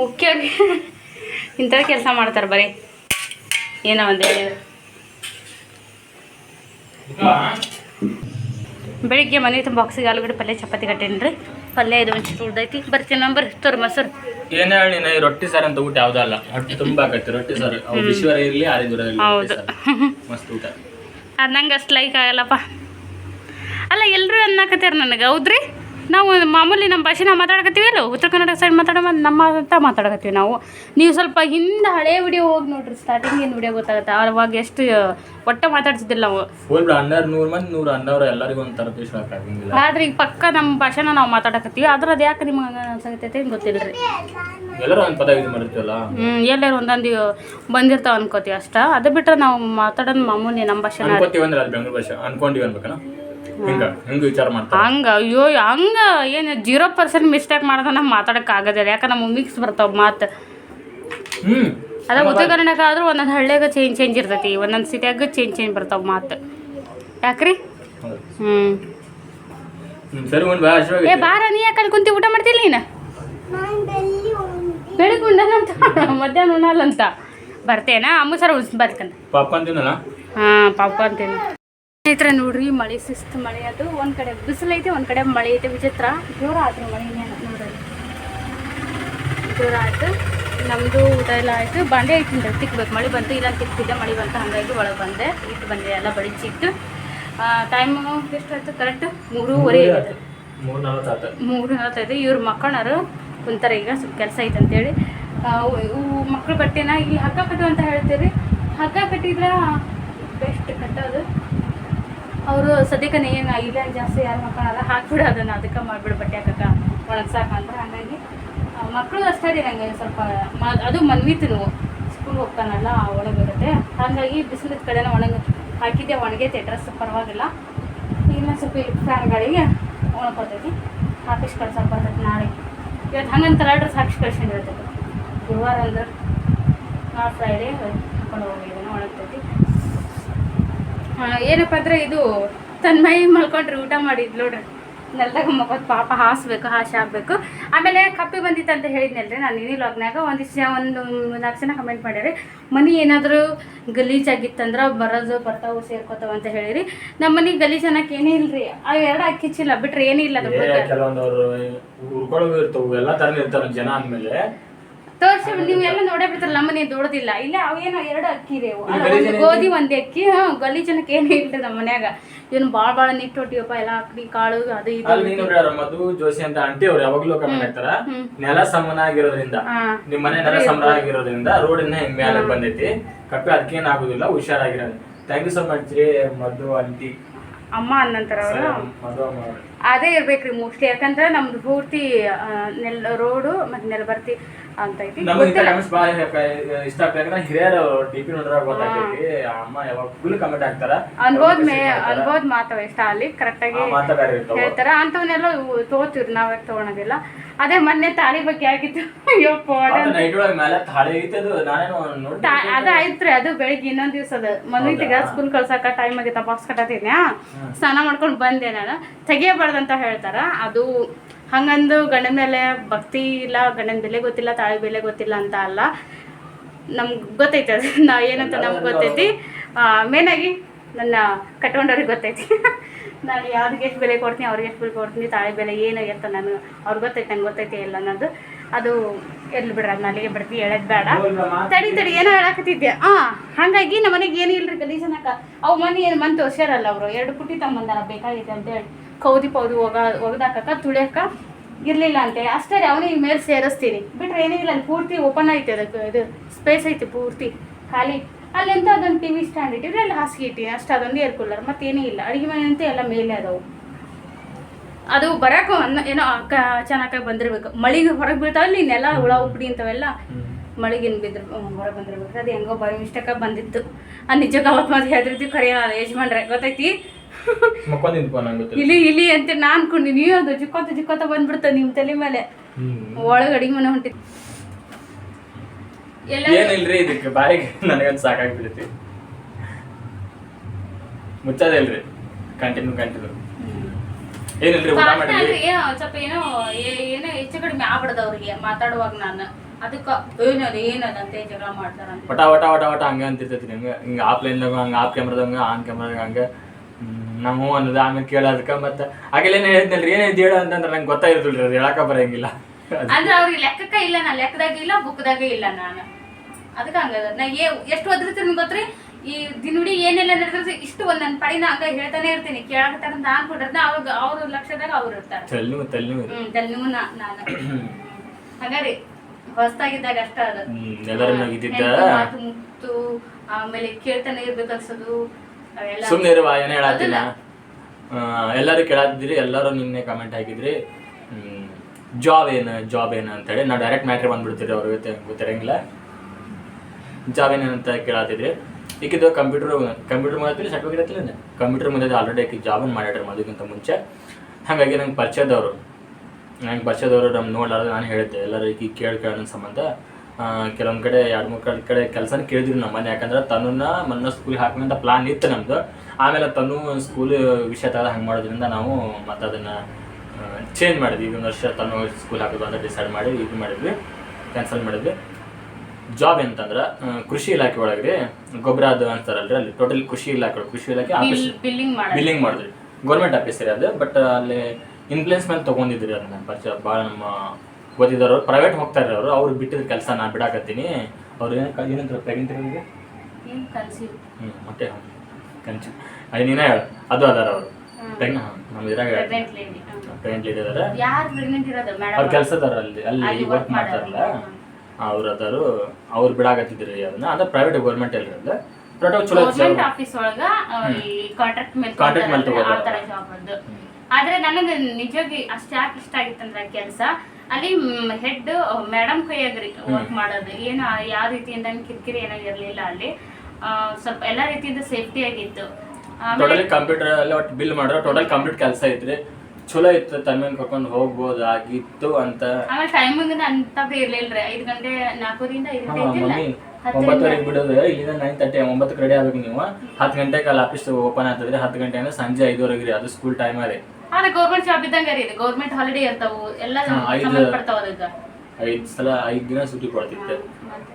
ಓಕೆ. ಇಂಥದ್ದು ಕೆಲಸ ಮಾಡ್ತಾರೆ ಬರೀ. ಏನೋ ಒಂದು ಹೇಳಿದ್ರು ಬೆಳಿಗ್ಗೆ ಮನೆ ತುಂಬ ಬಾಕ್ಸಿಗೆ ಆಲೂಗಡ್ಡೆ ಪಲ್ಯ ಚಪಾತಿ ಕಟ್ಟೇನಿ ರೀ ಪಲ್ಯ ಇದು ಒಂಚೂರು ಉಳ್ದೈತಿ. ಬರ್ತೀನಿ ನಂಬರ್ ತೋರಿ ಮೊಸರು. ಏನೇ ಹೇಳಿ ರೊಟ್ಟಿ ಸಾರು ಅಂತ ಊಟ ಯಾವ್ದಲ್ಲ ಹೊಟ್ಟೆ ತುಂಬಾ ಆಗತ್ತೆ ರೊಟ್ಟಿ ಸಾರು. ಅವ್ರು ಬಿಸಿವರ ಇರ್ಲಿ ಆರಿ ದೂರ ಇರ್ಲಿ ಹೌದು. ಮಸ್ತ್ ಊಟ. ಅದು ನಂಗೆ ಅಷ್ಟು ಲೈಕ್ ಆಗಲ್ಲಪ್ಪ. ಅಲ್ಲ ಎಲ್ಲರೂ ಅನ್ನಕತ್ತಾರೆ ನನಗೆ ಹೌದ್ರಿ? ನಾವು ಮಾಮೂಲಿ ನಮ್ಮ ಭಾಷೆ ನಾವು ಮಾತಾಡಕತ್ತೀವಿ ಅಲ್ಲ? ಉತ್ತರ ಕನ್ನಡ ಸೈಡ್ ಮಾತಾಡೋ ನಮ್ಮ ಅಂತ ಮಾತಾಡಕತ್ತೀವಿ ನಾವು. ನೀವು ಸ್ವಲ್ಪ ಹಿಂದೆ ಹಳೆ ವಿಡಿಯೋ ಹೋಗಿ ನೋಡ್ರಿ ಸ್ಟಾರ್ಟಿಂಗ್ ಏನು ವಿಡಿಯೋ ಗೊತ್ತಾಗುತ್ತೆ? ಅವಾಗ ಎಷ್ಟು ಒಟ್ಟೆ ಮಾತಾಡ್ಸಿದ್ದಿಲ್ಲ ನಾವು. ಹನ್ನೆರಡು ನೂರು ಮಂದಿ ನೂರು ಹನ್ನವ್ರ ಎಲ್ಲರಿಗೂ ಒಂಥರ ಪೀಸ್ ಹಾಕಂಗಿಲ್ಲ ಆದ್ರೆ ಈಗ ಪಕ್ಕ ನಮ್ಮ ಭಾಷೆನ ನಾವು ಮಾತಾಡಕತ್ತೀವಿ. ಆದ್ರೆ ಅದು ಯಾಕೆ ನಿಮ್ಗೆ ಹಂಗೆ ಅನ್ಸಾಗತ್ತೈತೆ ಏನು ಗೊತ್ತಿಲ್ಲ ರೀ ಎಲ್ಲರೂ ಒಂದು ಪದ ಇದು ಮಾಡಿರ್ತೀವಲ್ಲ? ಹ್ಞೂ ಎಲ್ಲರೂ ಒಂದೊಂದು ಬಂದಿರ್ತಾವೆ ಅನ್ಕೋತೀವಿ ಅಷ್ಟ. ಅದು ಬಿಟ್ಟರೆ ನಾವು ಮಾತಾಡೋದು ಮಾಮೂಲಿ ನಮ್ಮ ಭಾಷೆನ ಅನ್ಕೋತೀವಿ ಅಂದ್ರೆ ಅದು ಬೆಂಗಳೂರು ಭಾಷೆ. ಅನ್ಕೊಂಡಿವಿ ಅನ್ಬೇಕನ? ಹಿಂಗ ಹಿಂಗ ವಿಚಾರ ಮಾಡ್ತಾರೆ. ಹಂಗ ಅಯ್ಯೋ ಹಂಗ ಏನು ಜೀರೋ ಪರ್ಸೆಂಟ್ ಮಿಸ್ಟೇಕ್ ಮಾಡ್ದ ನಮ್ಗೆ ಮಾತಾಡಕ್ಕೆ ಆಗೋದಿಲ್ಲ. ಯಾಕಂದ್ರೆ ನಮ್ಗೆ ಮಿಕ್ಸ್ ಬರ್ತಾವ ಮಾತು. ಹ್ಮ್. ಅದ ಉತ್ತರ ಕನ್ನಡಕ್ಕೆ ಆದ್ರೂ ಒಂದೊಂದು ಹಳ್ಳಿಯಾಗ ಚೇಂಜ್ ಚೇಂಜ್ ಇರ್ತೈತಿ. ಒಂದೊಂದು ಸಿಟಿಯಾಗ ಚೇಂಜ್ ಚೇಂಜ್ ಬರ್ತಾವ ಮಾತು. ಯಾಕ್ರಿ. ಹ್ಞೂ ಸರಿ ಒಂದು ಏ ಬಾರ ನೀ ಯಾಕೆ ಅಲ್ಲಿ ಕುಂತಿ ಊಟ ಮಾಡ್ತಿಲ್ಲ ನೀನು? ಬೆಳಿಗ್ಗೆ ಉಣ್ಣಲ್ಲಂತ ಮಧ್ಯಾಹ್ನ ಉಣ್ಣಲ್ಲಂತ ಬರ್ತೇನಾ? ಅಮ್ಮ ಸರ್ ಉಳ್ಸ್ ಬರ್ಕಂತ ಪಾಪ ಅಂತೀನಲ್ಲ ಹಾಂ ಪಾಪ ಅಂತೇನೆ ಸ್ನೇಹಿತರೆ ನೋಡ್ರಿ ಮಳೆ ಶಿಸ್ತು ಮಳೆ ಅದು. ಒಂದು ಕಡೆ ಬಿಸಿಲು ಐತೆ ಒಂದು ಕಡೆ ಮಳೆ ಐತೆ. ವಿಚಿತ್ರ. ಜೋರ ಆಯ್ತು ಮಳೆ ನೋಡ್ರಿ. ಜೋರ ಆಯ್ತು ನಮ್ಮದು ಊಟ ಎಲ್ಲ ಆಯ್ತು. ಬಾಂಡೆ ಐತಿ ತಿಕ್ಬೇಕು. ಮಳೆ ಬಂತು ಇಲ್ಲ ತಿಕ್ತಿದ್ದೆ. ಮಳೆ ಬಂತು ಹಾಗಾಗಿ ಒಳಗೆ ಬಂದೆ. ಇಟ್ಟು ಬಂದೆ ಎಲ್ಲ ಬಡಿಚಿಟ್ಟು. ಟೈಮು ಎಷ್ಟಾಯ್ತು ಕರೆಕ್ಟ್ ಮೂರುವರೆ ಆಯ್ತು. ಮೂರ್ ನಲವತ್ತೈದು ಇವ್ರ ಮಕ್ಕಳರು ಕುಂತಾರೆ ಈಗ ಸ್ವಲ್ಪ ಕೆಲಸ ಐತೆ ಅಂತೇಳಿ. ಮಕ್ಳು ಬಟ್ಟೆನ ಇಲ್ಲಿ ಹಗ್ಗ ಕಟ್ಟು ಅಂತ ಹೇಳ್ತೀರಿ? ಹಗ್ಗ ಕಟ್ಟಿದ್ರೆ ಬೆಸ್ಟ್ ಕಟ್ಟೋದು. ಅವರು ಸದ್ಯಕ್ಕೆ ಏನು ಇಲ್ಲ ಜಾಸ್ತಿ ಯಾರು ಮಕ್ಕಳಲ್ಲ ಹಾಕ್ಬಿಡು ಅದನ್ನು, ಅದಕ್ಕೆ ಮಾಡಿಬಿಡು ಬಟ್ಟೆ ಹಾಕಕ್ಕೆ ಅಂತ. ಹಾಗಾಗಿ ಮಕ್ಕಳು ಅಷ್ಟೇ ರೀ ನಂಗೆ ಸ್ವಲ್ಪ, ಮ- ಅದು ಮನ್ವಿತು ನೀವು. ಸ್ಕೂಲ್ ಹೋಗ್ತಾನಲ್ಲ ಒಣಗಿರುತ್ತೆ ಹಾಗಾಗಿ ಬಿಸಿಲಿದ ಕಡೆನ ಒಣಗಿ ಹಾಕಿದ್ದೆ ಒಣಗೈತೆ ಡ್ರೆಸ್ ಪರವಾಗಿಲ್ಲ. ಇನ್ನು ಸ್ವಲ್ಪ ಇಲ್ಲಿ ಫ್ಯಾನ್ ಗಾಳಿಗೆ ಒಣಕೋತೈತಿ. ಹಾಕಿಸಿ ಕಳ್ಸಕ್ಕೆ ಬರ್ತೈತಿ ನಾಳೆ. ಇವತ್ತು ಹಂಗಂತ ಕಲರ್ ಡ್ರೆಸ್ ಹಾಕಿಸಿ ಕಳ್ಸಿರ್ತೈತಿ ಗುರುವಾರ ಅಂದ್ರೆ ನಾಳೆ ಫ್ರೈಡೇ ಹಾಕೊಂಡು ಹೋಗಿದ್ದಾನೆ ಒಣಗ್ತೈತಿ. ಏನಪ್ಪ ಅಂದ್ರೆ ಇದು ತನ್ನ ಮೈ ಮಲ್ಕೊಂಡ್ರಿ ಊಟ ಮಾಡಿದ್ಲು ನೋಡ್ರಿ. ನೆಲ್ದಾಗ ಮಕ್ಕೋದು ಪಾಪ ಹಾಸ್ಬೇಕು ಹಾಸಿ ಆಗ್ಬೇಕು. ಆಮೇಲೆ ಕಪ್ಪಿ ಬಂದಿತ್ತು ಅಂತ ಹೇಳಿದ್ನಲ್ರಿ ನಾನು ಇನಿ ಲಾಗ್ನಾಗ ಒಂದಿಷ್ಟು ಜನ ಒಂದು ನಾಲ್ಕು ಜನ ಕಮೆಂಟ್ ಮಾಡ್ಯಾರಿ. ಮನೆ ಏನಾದರೂ ಗಲೀಜಾಗಿತ್ತಂದ್ರೆ ಬರೋದು, ಬರ್ತಾವು, ಸೇರ್ಕೋತಾವ ಅಂತ ಹೇಳಿರಿ. ನಮ್ಮ ಮನೆ ಗಲೀಜ್ ಅನ್ನಕ್ಕೆ ಏನೇ ಇಲ್ರಿ. ಆ ಎರಡು ಅಕ್ಕಿಚ್ಚಿಲ್ಲ ಬಿಟ್ರೆ ಏನಿಲ್ಲ ಅದ್ರ ಕೆಲವೊಂದು ಎಲ್ಲಾ ತರ ಜನ ಅಂದ್ಮೇಲೆ. ತೋರ್ಸಿ ನೀವು ಎಲ್ಲ ನೋಡೇ ಬಿಡ್ತಾರಲ್ಲ ನಮ್ಮ ಮನೆ ದೊಡ್ಡದಿಲ್ಲ. ಇಲ್ಲ ಅವೇನೋ ಎರಡು ಅಕ್ಕಿ ರೀ ಅವು. ಅಲ್ಲ, ಗಲೀಜ್ ಒಂದು ಗೋಧಿ ಒಂದೇ ಅಕ್ಕಿ ಹಾಂ ಜನಕ್ಕೆ ಏನ್ ಇಲ್ಲ ನಮ್ಮ ಮನ್ಯಾಗ. ಇವನು ಭಾಳ ಭಾಳ ನಿಟ್ಟು ಹೊಟ್ಟಿಯಪ್ಪ ಎಲ್ಲ ಅಕ್ಕಿ ಕಾಳು ಅದು ಇದು ಅಲ್ಲಿ ನೀನು ಮಧು ಜೋಶಿ ಅಂತ ಆಂಟಿ ಅವ್ರು ಯಾವಾಗ್ಲೂ ಕಮ್ಮಿ ನೆಲ ಸಮನ ಆಗಿರೋದ್ರಿಂದ ನಿಮ್ಮ ನಿಮ್ ಮನೆ ನೆಲ ಸಮನ ಆಗಿರೋದ್ರಿಂದ ರೋಡ್ ಇನ್ನ ಹಿಂಗ್ ಮೇಲೆ ಬಂದೈತಿ. ಕಪ್ಪೆ ಅದಕ್ಕೇನು ಆಗುದಿಲ್ಲ ಹುಷಾರಾಗಿರೋದು ಥ್ಯಾಂಕ್ ಯು ಸೊ ಮಚ್ ರೀ ಮಧು ಆಂಟಿ. ಅಮ್ಮ ಅನ್ನಂತಾರ ಅವರು ಮಧು ಅಮ್ಮ ಅದೇ ಇರ್ಬೇಕ್ರಿ ಮೋಸ್ಟ್ಲಿ ಯಾಕಂದ್ರೆ ನಮ್ದು ಪೂರ್ತಿ ನೆಲ್ ರೋಡು ಮತ್ತೆ ನೆಲಬರ್ತಿ ಅಂತ ಐತಿ. ನಮ್ಗೆ ಇಂಥ ಗೊತ್ತಿಲ್ಲ. ಭಾಳ ಇಷ್ಟ ಆಗ್ತದೆ. ಯಾಕಂದ್ರೆ ಹಿರಿಯರು ಡಿ ಪಿ ನೋಡ್ರ ಗೊತ್ತಾಗ್ತೈತಿ. ಅಮ್ಮ ಯಾವಾಗ ಫುಲ್ ಕಮೆಂಟ್ ಹಾಕ್ತಾರ. ಅನ್ಬೋದ್ ಮೇ ಅನ್ಬೋದ್ ಮಾತವ ಇಷ್ಟ ಅಲ್ಲಿ ಕರೆಕ್ಟಾಗಿ ಹೇಳ್ತಾರ. ಅಂತವನ್ನೆಲ್ಲ ತಗೋತೀವ್ರಿ ನಾವ್ ತಗೊಳೋದಿಲ್ಲ. ಅದೇ ಮೊನ್ನೆ ತಾಳಿ ಬಗ್ಗೆ ಆಗಿತ್ತು. ಅಯ್ಯಪ್ಪ ಅದು ಐತ್ರಿ. ಅದು ಬೆಳಿಗ್ಗೆ ಇನ್ನೊಂದ್ ದಿವ್ಸ ಅದು. ಮನ್ವಿತಿಗ ಸ್ಕೂಲ್ ಕಳ್ಸಾಕ ಟೈಮ್ ಆಗಿತ್ತ ಬಾಕ್ಸ್ ಕಟ್ಟತೀನಿ ಸ್ನಾನ ಮಾಡ್ಕೊಂಡು ಬಂದೆ ನಾನು. ತೆಗಿಯಬಾರ್ದಂತ ಹೇಳ್ತಾರ. ಅದು ಹಂಗಂದು ಗಂಡನ ಮೇಲೆ ಭಕ್ತಿ ಇಲ್ಲ ಗಂಡನ ಬೆಲೆ ಗೊತ್ತಿಲ್ಲ ತಾಳಿ ಬೆಲೆ ಗೊತ್ತಿಲ್ಲ ಅಂತ ಅಲ್ಲ. ನಮ್ಗೆ ಗೊತ್ತೈತೆ ಅದು. ನಾ ಏನಂತ ನಮ್ಗೆ ಗೊತ್ತೈತಿ. ಮೇನಾಗಿ ನನ್ನ ಕಟ್ಕೊಂಡವ್ರಿಗೆ ಗೊತ್ತೈತಿ. ನಾನು ಯಾವ್ದಕ್ಕೆ ಎಷ್ಟು ಬೆಲೆ ಕೊಡ್ತೀನಿ ಅವ್ರಿಗೆ ಎಷ್ಟು ಬೆಲೆ ಕೊಡ್ತೀನಿ ತಾಳಿ ಬೆಲೆ ಏನು ಅಂತ ನಾನು ಅವ್ರಿಗೆ ಗೊತ್ತೈತೆ ನಂಗೆ ಗೊತ್ತೈತೆ ಇಲ್ಲ ಅನ್ನೋದು. ಅದು ಎಲ್ಲಿ ಬಿಡ್ರಿ ಅದನ್ನ ಅಲ್ಲಿಗೆ ಬಿಡ್ತಿ ಹೇಳೋದು ಬೇಡ. ತಡಿ ತಡಿ ಏನೋ ಹೇಳಕತ್ತಿದ್ದೆ ಆ ಹಂಗಾಗಿ ನಮ್ಮ ಮನೆಗೆ ಏನು ಇಲ್ರಿ ಗಲೀಜನಕ ಅವು ಮನೆ ಏನು ಮಂತ್ ತೋರ್ಸ್ಯಾರಲ್ಲ ಅವರು? ಎರಡು ಪುಟ್ಟಿ ತಮ್ಮಂದಾರ ಅಂತ ಅಂತೇಳಿ. ಕೌದಿ ಪೌದಿ ಒಗ ಒಗ್ದಾಕಕ್ಕ ತುಳಿಯಕ್ಕ ಇರಲಿಲ್ಲ ಅಂತೆ. ಅಷ್ಟೇ ರೀ ಅವನಿಗೆ ಮೇಲೆ ಸೇರಿಸ್ತೀನಿ. ಬಿಟ್ರೆ ಏನೂ ಇಲ್ಲ ಅಲ್ಲಿ ಪೂರ್ತಿ ಓಪನ್ ಐತೆ ಅದಕ್ಕೆ ಇದು ಸ್ಪೇಸ್ ಐತೆ ಪೂರ್ತಿ ಖಾಲಿ. ಅಲ್ಲಿಂತ ಅದೊಂದು ಟಿ ವಿ ಸ್ಟ್ಯಾಂಡ್ ಇಟ್ಟಿದ್ರೆ ಅಲ್ಲಿ ಹಾಸಿಗೆ ಇಟ್ಟಿನಿ ಅಷ್ಟು ಅದೊಂದು ಏರ್ ಕೂಲರ್ ಮತ್ತೇನೂ ಇಲ್ಲ. ಅಡುಗೆ ಮನೆ ಅಂತ ಎಲ್ಲ ಮೇಲೆ ಅದಾವು. ಅದು ಬರೋಕ್ಕೂ ಅನ್ನ ಏನೋ ಅಕ್ಕ ಚೆನ್ನಾಗಿ ಬಂದಿರ್ಬೇಕು. ಮಳಿಗೆ ಹೊರಗೆ ಬೀಳ್ತಾವೆ ಅಲ್ಲಿ ನೆಲ ಹುಳ ಉಪ್ಪಡಿ ಇಂಥವೆಲ್ಲ ಮಳಿಗಿನ ಬಿದ್ರ ಹೊರಗೆ ಬಂದಿರ್ಬೇಕು. ಅದು ಹೆಂಗೋ ಬೈ ಮಿಸ್ಟೇಕಾಗಿ ಬಂದಿತ್ತು. ಅದು ನಿಜಕ್ಕೆ ಅವತ್ತು ಮತ್ತೆ ಹೆದರ್ತಿ ಕರೆಯ ಯಜಮಾನ್ರೆ ಗೊತ್ತೈತಿ ಇಲಿ ಇಲಿ ಅಂತ ನಾ ಅನ್ಕೊಂಡಿನಿ. ಅದು ಜಿಕ್ಕೋತ ಜಿಕ್ಕೋತ ಬಂದ್ಬಿಡ್ತ ನಿಮ್ ತಲೆ ಮೇಲೆ. ಒಳಗೆ ಅಡಿಗೆ ಮನೆ ಹೊಂಟಿ ಏನಿಲ್ರಿ ಇದಕ್ಕೆ? ಬಾಯಿಗೆ ನನಗಂತ ಸಾಕಾಗ್ಬಿಡುತ್ತೆ. ಮುಚ್ಚೋದಿಲ್ರಿ. Continue continue. ಏನಿಲ್ರಿ ಊಟ ಮಾಡಿದ್ರಿ? ಸ್ವಲ್ಪ ಏನೋ ಏನೋ ಹೆಚ್ಚು ಕಡಿಮೆ ಆಗ್ಬಿಡ್ದ ಅವ್ರಿಗೆ. ಮಾತಾಡುವಾಗ ನಾನು. ಅದಕ್ಕೆ ಏನದು ಏನದು ಅಂತ ಜಗಳ ಮಾಡ್ತಾರ ವಟ ವಟ ವಟ ವಟ ಹಂಗ ಅಂತಿರ್ತೈತಿ ನಂಗೆ ಹಿಂಗೆ ಆಫ್ಲೈನ್ದಾಗ ಹಂಗೆ ಆಫ್ ಕ್ಯಾಮ್ರಾದಾಗ ಆನ್ ಕ್ಯಾಮ್ರಾದಾಗ ಹಂಗೆ. ನಾವು ಹ್ಞೂ ಅನ್ನೋದು ಆಮೇಲೆ ಕೇಳೋದಕ್ಕೆ ಮತ್ತೆ. ಆಗಲೇನು ಹೇಳಿದ್ನಲ್ರಿ? ಏನೇ ಹೇಳು ಅಂತಂದ್ರೆ ನಂಗೆ ಗೊತ್ತಾಗಿರ್ತಿಲ್ರಿ ಅದು ಹೇಳಕ್ಕ ಬರಂಗಿಲ್ಲ. ಅಂದ್ರೆ ಅವ್ರಿಗೆ ಲೆಕ್ಕಕ್ಕ ಇಲ್ಲ ನಾ ಲೆಕ್ಕದಾಗ ಇಲ್ಲ ಬುಕ್ದಾಗ ಇಲ್ಲ ನಾನು. ಅದಕ್ಕೆ ಹಂಗದ ನಾ ಏ ಎಷ್ಟು ಓದಿರ್ತೀನಿ ಗೊತ್ತ್ರಿ? ಈ ದಿನುಡಿ ಏನೆಲ್ಲ ನಡೆದ್ರೆ ಇಷ್ಟು ಒಂದ್ ನನ್ನ ಪಡಿನ ಹಂಗ ಹೇಳ್ತಾನೆ ಇರ್ತೀನಿ. ಕೇಳಕತ್ತಾರ ಅಂತ ಅನ್ಕೊಂಡಿರ್ತೀನಿ ಅವ್ರ ಅವ್ರ ಲಕ್ಷದಾಗ ಅವ್ರು ಇರ್ತಾರೆ. ತಲ್ಲು ತಲ್ಲು ಹ್ಮ್ ತಲೆನೂ ನಾ ನಾನು. ಹಾಗಾರಿ ಹೊಸ್ತಾಗಿದ್ದಾಗ ಅಷ್ಟ ಅದ. ಮಾತು ಮುತ್ತು ಆಮೇಲೆ ಕೇಳ್ತಾನೆ ಇರ್ಬೇಕು ಅನ್ಸೋದು. ಸುಮ್ಮನೆ ಇರುವ ಏನು ಹೇಳತ್ತಿಲ್ಲ ಎಲ್ಲರೂ ಕೇಳತ್ತಿದ್ರಿ ಎಲ್ಲರೂ ನಿನ್ನೆ ಕಮೆಂಟ್ ಹಾಕಿದ್ರಿ. ಜಾಬ್ ಏನು ಜಾಬ್ ಏನು ಅಂತೇಳಿ. ನಾವು ಡೈರೆಕ್ಟ್ ಮ್ಯಾಟ್ರಿ ಬಂದ್ಬಿಡ್ತೀರಿ ಅವ್ರ ಜೊತೆ ಗೊತ್ತಿರಂಗಿಲ್ಲ. ಜಾಬ್ ಏನಂತ ಕೇಳತ್ತಿದ್ರಿ ಈಗಿದ್ದು ಕಂಪ್ಯೂಟರ್ ಕಂಪ್ಯೂಟರ್ ಮುಂದೆ ಸರ್ಟಿಫಿಕೇಟ್ ಐತಿಲ್ಲ ಕಂಪ್ಯೂಟರ್ ಮುಂದೆ ಆಲ್ರೆಡಿ ಆಕಿ ಜಾಬ್ ಮಾಡ್ಯಾಡ್ರಿ ಮದುವೆಗಿಂತ ಮುಂಚೆ. ಹಾಗಾಗಿ ನಂಗೆ ಪರಿಚಯದವರು ನಂಗೆ ಪರಿಚಯದವರು ನಮ್ಮ ನೋಡಲಾರ್ದು ನಾನು ಹೇಳಿದ್ದೆ. ಎಲ್ಲರೂ ಈಗ ಕೇಳಿ ಕೇಳೋ ಸಂಬಂಧ. ಕೆಲವೊಂದು ಕಡೆ ಎರಡು ಮೂರು ಕಡೆ ಕಡೆ ಕೆಲಸನ ಕೇಳಿದ್ರು ನಮ್ಮ ಮನೆ ಯಾಕಂದ್ರೆ ತನುನ ಮನ್ನ ಸ್ಕೂಲಿಗೆ ಹಾಕುವಂಥ ಪ್ಲಾನ್ ಇತ್ತು ನಮ್ದು. ಆಮೇಲೆ ತನು ಸ್ಕೂಲ್ ವಿಷಯ ತಗ ಹಂಗೆ ಮಾಡೋದ್ರಿಂದ ನಾವು ಮತ್ತೆ ಅದನ್ನು ಚೇಂಜ್ ಮಾಡಿದ್ವಿ. ಒಂದು ವರ್ಷ ತನು ಸ್ಕೂಲ್ ಹಾಕೋದು ಅಂತ ಡಿಸೈಡ್ ಮಾಡಿ ಇದು ಮಾಡಿದ್ವಿ ಕ್ಯಾನ್ಸಲ್ ಮಾಡಿದ್ವಿ. ಜಾಬ್ ಎಂತಂದ್ರೆ ಕೃಷಿ ಇಲಾಖೆ ಒಳಗೆ ಗೊಬ್ಬರ ಅದು ಅಂತಾರಲ್ರಿ ಅಲ್ಲಿ ಟೋಟಲ್ ಕೃಷಿ ಇಲಾಖೆ ಕೃಷಿ ಇಲಾಖೆ ಆಫೀಸ್ ಬಿಲ್ಲಿಂಗ್ ಮಾಡಿದ್ರಿ. ಗೌರ್ಮೆಂಟ್ ಆಫೀಸ್ ರೀ ಅದು ಬಟ್ ಅಲ್ಲಿ ಇನ್ಫ್ಲೂಯೆನ್ಸ್ ಮೇಲೆ ತೊಗೊಂಡಿದ್ರಿ ಅದನ್ನ ಪರಿಚಯ ಭಾಳ ನಮ್ಮ ಓದಿದವರು ಪ್ರೈವೇಟ್ ಹೋಗ್ತಾರೆ ಅವರು ಅವ್ರು ಬಿಟ್ಟಿದ ಕೆಲಸ ನಾನು ಬಿಡಾಕತ್ತೀನಿ. ಅವ್ರು ಏನು ಏನಂತಾರೆ ಪ್ರೆಗ್ನೆಂಟ್ ಇರೋರಿಗೆ ಹ್ಞೂ ಮತ್ತೆ ಕಂಚು. ಅದು ನೀನೇ ಹೇಳು. ಅದು ಅದಾರ ಅವರು. ಪ್ರೆಗ್ನ ನಮ್ಮ ಇದ್ರಾಗ ಪ್ರೆಗ್ನೆಂಟ್ ಇರೋದು ಅವ್ರ? ಕೆಲಸದಾರ ಅಲ್ಲಿ ಅಲ್ಲಿ ಅಲ್ಲಿ ವರ್ಕ್ ಮಾಡ್ತಾರಲ್ಲ. ಅವ್ರು ಅದಾರು. ಅವ್ರು ಬಿಡಾಕತ್ತಿದ್ರಿ ಅದನ್ನ ಅಂದ್ರೆ ಪ್ರೈವೇಟ್ ಗೌರ್ಮೆಂಟ್ ಇರಲ್ಲ ಬಟ್ ಚಲೋ ಆಫೀಸ್ ಒಳಗ ಕಾಂಟ್ರಾಕ್ಟ್ ಮೇಲೆ Contract ಮೇಲೆ ತಗೊಳ್ತಾರೆ, ಆ ತರ ಜಾಬ್ ಅದು ಆದ್ರೆ ನನಗೆ ನಿಜವಾಗಿ ಅಷ್ಟು ಯಾಕೆ ಇಷ್ಟ ಆಗಿತ್ತಂದ್ರೆ ಕೆಲಸ? ಅಲ್ಲಿ ಹೆಡ್ ಮೇಡಮ್ ಕೈಯಾಗ್ರಿ ವರ್ಕ್ ಮಾಡೋದು. ಏನು ಯಾವ ರೀತಿಯಿಂದ ಕಿರಿಕಿರಿ ಏನಾಗಿರ್ಲಿಲ್ಲ ಅಲ್ಲಿ. ಸ್ವಲ್ಪ ಎಲ್ಲಾ ರೀತಿಯಿಂದ ಸೇಫ್ಟಿ ಆಗಿತ್ತು. ಟೋಟಲಿ ಕಂಪ್ಯೂಟರ್ ಅಲ್ಲಿ ಒಟ್ಟು ಬಿಲ್ ಮಾಡೋ ಟೋಟಲ್ ಕಂಪ್ಲೀಟ್ ಕೆಲಸ ಐತ್ರಿ. ಚಲೋ ಇತ್ತು. ತನ್ಮೇಲೆ ಕರ್ಕೊಂಡು ಹೋಗ್ಬೋದಾಗಿತ್ತು ಅಂತ. ಆಮೇಲೆ ಟೈಮಿಂಗ್ ಅಂತ ಇರ್ಲಿಲ್ರಿ ಐದು ಗಂಟೆ ನಾಲ್ಕೂರಿಂದ ಐದು ಗಂಟೆ ಒಂಬತ್ತುವರೆಗೆ ಬಿಡೋದು. ಇಲ್ಲಿಂದ ನೈನ್ ತರ್ಟಿ ಒಂಬತ್ತಕ್ಕೆ ರೆಡಿ ಆಗ್ಬೇಕು ನೀವು. ಹತ್ತು ಗಂಟೆಗೆ ಅಲ್ಲಿ ಆಫೀಸ್ ಓಪನ್ ಆಗ್ತದ್ರಿ ಹತ್ತು ಗಂಟೆ ಅಂದ್ರೆ ಸಂಜೆ ಐದುವರೆಗೆ ರೀ. ಅದು ಸ್ಕೂಲ್ ಟೈಮ್ ರೀ. ಆದ್ರೆ ಗೌರ್ಮೆಂಟ್ ಜಾಬ್ ಇದ್ದಂಗೆ ರೀ ಇದು. ಗೌರ್ಮೆಂಟ್ ಹಾಲಿಡೇ ಇರ್ತಾವು ಎಲ್ಲ ಹಾ, ಐದು- ಸಂಬಂಧಪಡ್ತಾವ ಅದಕ್ಕೆ ಐದು ಸಲ ಐದು ದಿನ ಕೊಡ್ತಿತ್ತು. ಮತ್ತೆ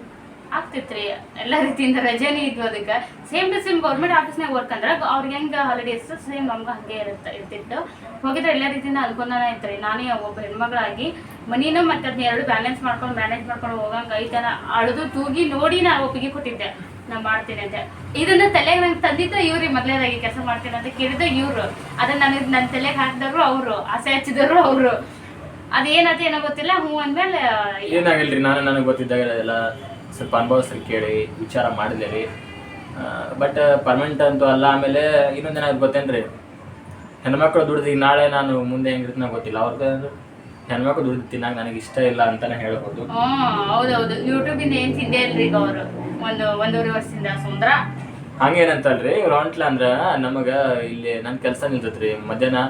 ಆಗ್ತಿತ್ರಿ. ಎಲ್ಲ ರೀತಿಯಿಂದ ರಜೆನೇ ಇದ್ವು ಅದಕ್ಕೆ. ಸೇಮ್ ಟು ಸೇಮ್ ಗೌರ್ಮೆಂಟ್ ಆಫೀಸ್ನಾಗ ವರ್ಕ್ ಅಂದ್ರೆ ಅವ್ರಿಗೆ ಹೆಂಗೆ ಹಾಲಿಡೇಸ್ ಸೇಮ್ ನಮ್ಗೆ ಹಂಗೆ ಇರುತ್ತೆ ಇರ್ತಿತ್ತು. ಹೋಗಿದ್ರೆ ಎಲ್ಲ ರೀತಿಯಿಂದ ಅನುಕೂಲನೇ ಐತ್ರಿ ನಾನೇ ಒಬ್ಬ ಹೆಣ್ಮಗಳಾಗಿ ಮನಿನ ಮತ್ತೆ ಅದನ್ನ ಎರಡು ಬ್ಯಾಲೆನ್ಸ್ ಮಾಡ್ಕೊಂಡು ಮ್ಯಾನೇಜ್ ಮಾಡ್ಕೊಂಡು ಹೋಗಂಗೆ ಐತನ ಅಳದು ತೂಗಿ ನೋಡಿ ನಾನು ಒಪ್ಪಿಗೆ ಕೊಟ್ಟಿದ್ದೆ. ನಾ ಮಾಡ್ತೀನಿ ಅಂತ. ಇದನ್ನ ತಲೆಗೆ ನಂಗೆ ತಂದಿದ್ದು ಇವ್ರಿ ಮೊದಲೇದಾಗಿ ಕೆಲಸ ಮಾಡ್ತೀನಿ ಅಂತ ಕೇಳಿದ್ದು ಇವ್ರು. ಅದನ್ನ ನನಗೆ ನನ್ನ ತಲೆಗೆ ಹಾಕಿದವ್ರು ಅವರು. ಆಸೆ ಹಚ್ಚಿದವ್ರು ಅವರು. ಅದೇನತ್ತೆ ಏನೋ ಗೊತ್ತಿಲ್ಲ, ಹ್ಞೂ ಅಂದ್ಮೇಲೆ ಏನಾಗಿಲ್ರಿ? ನಾನು ನನಗೆ ಗೊತ್ತಿದ್ದಾಗ ಎಲ್ಲ ಸ್ವಲ್ಪ ಅನುಭವಸ್ಥರು ಕೇಳಿ, ವಿಚಾರ ಮಾಡಿದೆ ರೀ. ಬಟ್ ಪರ್ಮನೆಂಟ್ ಅಂತೂ ಅಲ್ಲ, ಆಮೇಲೆ ಇನ್ನೊಂದು ಏನಾದ್ರು ಗೊತ್ತೇನ್ರಿ? ಹೆಣ್ಮಕ್ಳು ದುಡ್ದು ಈಗ ನಾಳೆ ನಾನು ಮುಂದೆ ಹೆಂಗಿರ್ತೀನಿ ಗೊತ್ತಿಲ್ಲ. ಅವ್ರಿಗೆ ಹೆಣ್ಮಕ್ಳು ದುಡ್ದು ತಿನ್ನಕ್ಕೆ ನನಗೆ ಇಷ್ಟ ಇಲ್ಲ ಅಂತಾನೆ ಹೇಳ್ಬೋದು. ಹ್ಮ್ ಹೌದೌದು. ಯೂಟ್ಯೂಬಿಂದ ಏನ್ ತಿಂದೇ ಇಲ್ರಿ ಈಗ ಅವರು? ಒಂದು ಒಂದೂವರೆ ವರ್ಷದಿಂದ ಸುಂದ್ರ? ಹಂಗೇನಂತಲ್ರಿ ಇವ್ರು ಹೊಂಟ್ಲ ಅಂದ್ರ ನಮಗ ಇಲ್ಲಿ ನನ್ನ ಕೆಲಸ ನಿಲ್ತೈತ್ರಿ ಮಧ್ಯಾಹ್ನ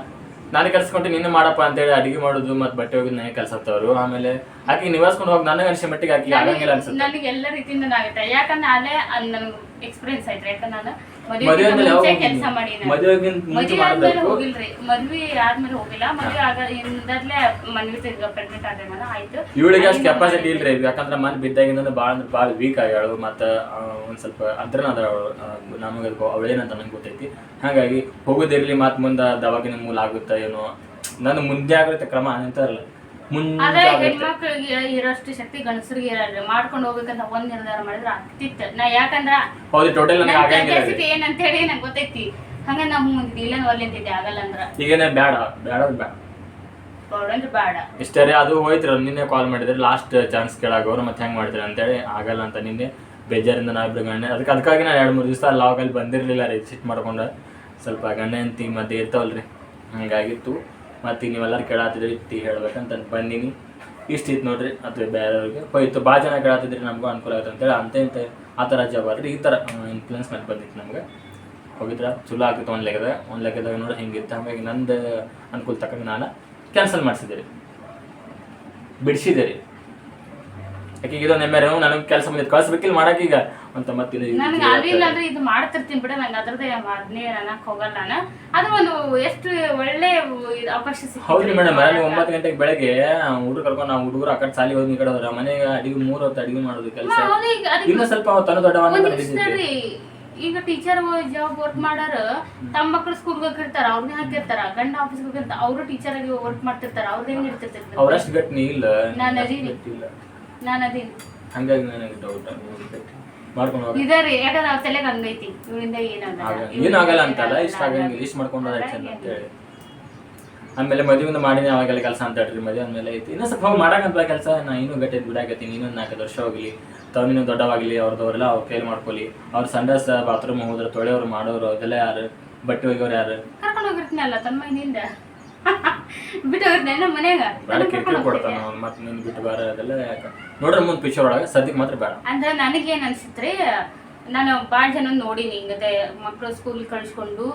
ನಾನು ಕೆಲಸ ನಿನ್ನ ಮಾಡಪ್ಪ ಅಂತ ಹೇಳಿ ಅಡಿಗೆ ಮಾಡೋದು ಮತ್ತೆ ಬಟ್ಟೆ ಹೋಗಿ ನನಗೆ ಕೆಲಸ ಹತ್ತವ್ರು ಆಮೇಲೆ ಆಕೆ ನಿವಾಸ್ಕೊಂಡು ಹೋಗಿ ನನಗೆ ಅನ್ಸೋ ಮಟ್ಟಿಗೆ ಹಾಕಿ ಆಗಂಗಿಲ್ಲ ಅನ್ಸುತ್ತೆ. ನನಗೆ ಎಲ್ಲ ರೀತಿಯಿಂದ ಆಗುತ್ತೆ. ಯಾಕಂದ್ರೆ ಅಲ್ಲೇ ನನಗೆ ಎಕ್ಸ್ಪೀರಿಯನ್ಸ್ ಆಯ್ತು ಯಾಕಂದ್ರೆ ನಾನು ಮುಂಚೆ ಕೆಲಸ ಮದುವೆಗಿಂತ ಮದುವೆ ಆದ್ಮೇಲೆ ಮಾಡಬೇಕು ಹೋಗಿಲ್ರಿ. ಮದ್ವೆ ಆದ್ಮೇಲೆ ಹೋಗಿಲ್ಲ. ಮದುವೆ ಆಗ ಇಂದಲೇ ಮನ್ವಿ ಪ್ರೆಗ್ನೆಂಟ್ ಆದ್ರೆ ಆಯ್ತು. ಇವಳಿಗೆ ಅಷ್ಟು ಕೆಪಾಸಿಟಿ ಇಲ್ರಿ. ಯಾಕಂದ್ರೆ ಮನ್ ಬಿದ್ದಾಗಿಂದ ಭಾಳ ಅಂದ್ರೆ ಭಾಳ ವೀಕ್ ಆಗ್ಯಾಳು ಮತ್ತು ಒಂದು ಸ್ವಲ್ಪ ಅದ್ರನ ಅದ ನಮಗೆ ಅವಳೇನಂತ ನಂಗೆ ಗೊತ್ತೈತಿ. ಹಾಗಾಗಿ ಹೋಗೋದಿರ್ಲಿ ಮತ್ ಮುಂದೆ ದವಾಗಿನ ಮೂಲ ಆಗುತ್ತ ಏನೋ. ನನ್ನ ಮುಂದೆ ಆಗುತ್ತೆ ಕ್ರಮ ಅಂತಾರಲ್ಲ ಆದ್ರೆ ಹೆಣ್ಮಕ್ಳಿಗೆ ಇರೋಷ್ಟು ಶಕ್ತಿ ಗಂಡಸರಿಗೆ ಇರಲ್ಲ ಮಾಡ್ಕೊಂಡು ಹೋಗ್ಬೇಕಂತ ಒಂದ್ ನಿರ್ಧಾರ ಮಾಡಿದ್ರೆ ಆಗ್ತಿತ್ತು. ನಾ ಯಾಕಂದ್ರ ಹೌದು ಟೋಟಲ್ ನನಗೆ ಆಗಂಗಿಲ್ಲ ಕೆಪಾಸಿಟಿ ಏನಂತ ಹೇಳಿ ನಂಗೆ ಗೊತ್ತೈತಿ. ಹಂಗ ನಾ ಹ್ಞೂ ಅಂತಿದ್ದೆ ಇಲ್ಲ ಒಲ್ಲೆ ಅಂತಿದ್ದೆ ಆಗಲ್ಲ ಅಂದ್ರ. ಈಗೇನೆ ಬೇಡ ಬೇಡ ಬೇಡ ಬೇಡ ಇಷ್ಟೇ ರೀ. ಅದು ಹೋಯ್ತಿರ. ನಿನ್ನೆ ಕಾಲ್ ಮಾಡಿದ್ರೆ. ಲಾಸ್ಟ್ ಚಾನ್ಸ್ ಕೇಳಾಗವ್ರು ಮತ್ತೆ ಹೆಂಗ್ ಮಾಡ್ತಾರೆ ಅಂತೇಳಿ. ಆಗಲ್ಲ ಅಂತ ನಿನ್ನೆ ಬೇಜಾರಿಂದ ನಾ ಇಬ್ರು ಗಂಡ ಅದಕ್ಕೆ ಅದಕ್ಕಾಗಿ ನಾನು ಎರಡು ಮೂರು ದಿವಸ ಲಾಗಲ್ಲಿ ಬಂದಿರಲಿಲ್ಲ ರೀ. ಸಿಟ್ ಮಾಡ್ಕೊಂಡು. ಸ್ವಲ್ಪ ಗಂಡ ಹೆಂಡತಿ ಮಧ್ಯೆ ಇರ್ತಾವಲ್ರಿ. ಹಂಗಾಗಿತ್ತು. ಮತ್ತು ನೀವೆಲ್ಲರೂ ಕೇಳಾತಿದ್ರಿ ಇತ್ತಿ ಹೇಳ್ಬೇಕಂತ ಬಂದೀನಿ. ಇಷ್ಟು ಇತ್ತು ನೋಡ್ರಿ, ಅಥವಾ ಬೇರೆಯವ್ರಿಗೆ ಹೋಯ್ತು ಭಾಳ ಜನ ಕೇಳಾತಿದ್ರಿ, ನಮಗೂ ಅನುಕೂಲ ಆಗುತ್ತೆ ಅಂತೇಳಿ, ಅಂತ ಇಂತ ಆ ಥರ ಜಾಬ್ ರೀ ಈ ಥರ ಇನ್ಫ್ಲೂಯೆನ್ಸ್ ಮಾಡಿ ಬಂದಿತ್ತು ನಮಗೆ. ಹೋಗಿದ್ರೆ, ಚಲೋ ಆಗಿತ್ತು ಒಂದು ಲೆಕ್ಕದಾಗ. ಒಂದು ಲೆಕ್ಕದಾಗ ನೋಡಿ ಹಿಂಗಿತ್ತು. ಹಾಗಾಗಿ ನಂದು ಅನುಕೂಲ ತಕ್ಕಂಗೆ ನಾನು ಕ್ಯಾನ್ಸಲ್ ಮಾಡಿಸಿದೆ ರೀ. ಬಿಡಿಸಿದೆ ರೀ. ಯಾಕೆ ಇದೊಂದು ಎಮ್ಮೆ ನನಗೆ ಕೆಲಸ ಬಂದಿದ್ದು ಕಳಿಸ್ಬೇಕಿಲ್ಲ ಮಾಡಕ್ಕೆ ಈಗ? ಅಂತ ಮತ್ತೆ ನನಗೆ ಆಗ್ಲಿಲ್ಲ ಅಂದ್ರೆ ಇದು ಮಾಡ್ತಿರ್ತೀನಿ ಬಿಡ ನಂಗೆ ಅದ್ರದ್ದೇ ಅದನ್ನೇ ಅನ್ನಕ್ ಹೋಗಲ್ಲ ನಾನು. ಅದು ಒಂದು ಎಷ್ಟು ಒಳ್ಳೆ ಅವಕಾಶ ಹೌದ್ರಿ ಹೌದು ಮೇಡಮ್ ನೀವು ಒಂಬತ್ತು ಗಂಟೆಗೆ ಬೆಳಗ್ಗೆ ಹುಡುಗ ಕರ್ಕೊಂಡು ನಾವು ಹುಡುಗರು ಆ ಕಡೆ ಸಾಲಿ ಹೋಗಿ ಕಡೆ ಹೋದ್ರ ಮನೆಗೆ ಅಡಿಗೆ ಮೂರು ಹೊತ್ತು ಅಡಿಗೆ ಮಾಡೋದು ಕೆಲಸ. ಇನ್ನೂ ಈಗ ಸ್ವಲ್ಪ ತನ್ನ ತಡ್ರಿ. ಈಗ ಟೀಚರ್ ಜಾಬ್ ವರ್ಕ್ ಮಾಡಾರ ತಮ್ಮ ಮಕ್ಕಳು ಸ್ಕೂಲ್ಗೆ ಹೋಗಿರ್ತಾರ ಅವ್ರನ್ನ ಹಾಕಿರ್ತಾರ ಗಂಡ ಆಫೀಸ್ಗೆ ಹೋಗಿರ್ತಾರ ಅವರು ಟೀಚರ್ ಆಗಿ ವರ್ಕ್ ಮಾಡ್ತಿರ್ತಾರ ಅವ್ರದ್ದು ಹೆಂಗ್ ಇರ್ತಿರ್ತೈತಿ ಅವ್ರಷ್ಟು ಗಟ್ಟಿ ಇಲ್ಲ. ನಾನು. ನಾನು ಅದೀನಿ ಹಂಗಾಗಿ ನನಗೆ ಡೌಟ್ ಮಾಡ್ಕೊಂಡು ಇದೇ ರೀ ಯಾಕಂದ್ರೆ ಅವ್ರ ತಲೆಗೆ ಹಂಗೈತಿ. ಇವರಿಂದ ಏನಾಗಲ್ಲ ಏನಾಗಲ್ಲ ಅಂತಲ್ಲ ಇಷ್ಟ ಆಗಂಗಿಲ್ಲ ಇಷ್ಟ ಮಾಡ್ಕೊಂಡು ಅಂತ ಹೇಳಿ. ಆಮೇಲೆ ಮದುವೆಯಿಂದ ಮಾಡಿನಿ ಅವಾಗೆಲ್ಲ ಕೆಲಸ ಅಂತ ಹೇಳ್ರಿ ಮದುವೆ ಆದ್ಮೇಲೆ ಐತಿ ಇನ್ನೂ ಸ್ವಲ್ಪ ಹೋಗಿ ಮಾಡಕಂತ ಕೆಲಸ ನಾ ಇನ್ನೂ ಗಟ್ಟಿ ಬಿಡಾಕತ್ತೀನಿ ಇನ್ನೊಂದು ನಾಲ್ಕು ವರ್ಷ ಹೋಗ್ಲಿ. ತವನಿನ ದೊಡ್ಡವಾಗಲಿ ಅವ್ರದವರೆಲ್ಲ ಅವ್ರು ಕೈಲಿ ಮಾಡ್ಕೊಲಿ ಅವ್ರ ಸಂಡಾಸ ಬಾತ್ರೂಮ್ ಹೋದ್ರೆ ತೊಳೆಯವ್ರು ಮಾಡೋರು ಅದೆಲ್ಲ ಯಾರು? ಬಟ್ಟೆ ಒಗೆಯೋರು ಯಾರು? ಕರ್ಕೊಂಡು ಹೋಗಿರ್ತೀನಲ್ಲ ತನ್ನ ಮೈನಿಂದ ಬಿಟ್ಟು ಹೋಗಿರ್ತೀನಿ ನಮ್ಮ ಮನ್ಯಾಗ ಬೇಡ ಕಿರಿಕಿರಿ ಕೊಡ್ತಾನ ಅವ್ನು ಮತ್ತೆ ನಿನ್ನ ಬಿಟ್ಟು ಬಾರ ಅದೆಲ್ಲ ಯಾಕೆ? ನೋಡ್ರಿ ಮುಂದೆ ಪಿಕ್ಚರ್ ಒಳಗೆ ಸದ್ಯಕ್ಕೆ ಮಾತ್ರ ಬೇಡ. ಅಂದ್ರೆ ನನಗೇನು ಅನ್ಸಿತ್ರಿ ನಾನು ಭಾಳ ಜನ ನೋಡೀನಿ ಹಿಂಗತೆ ಮಕ್ಕಳು ಸ್ಕೂಲ್ ಕಳಿಸ್ಕೊಂಡು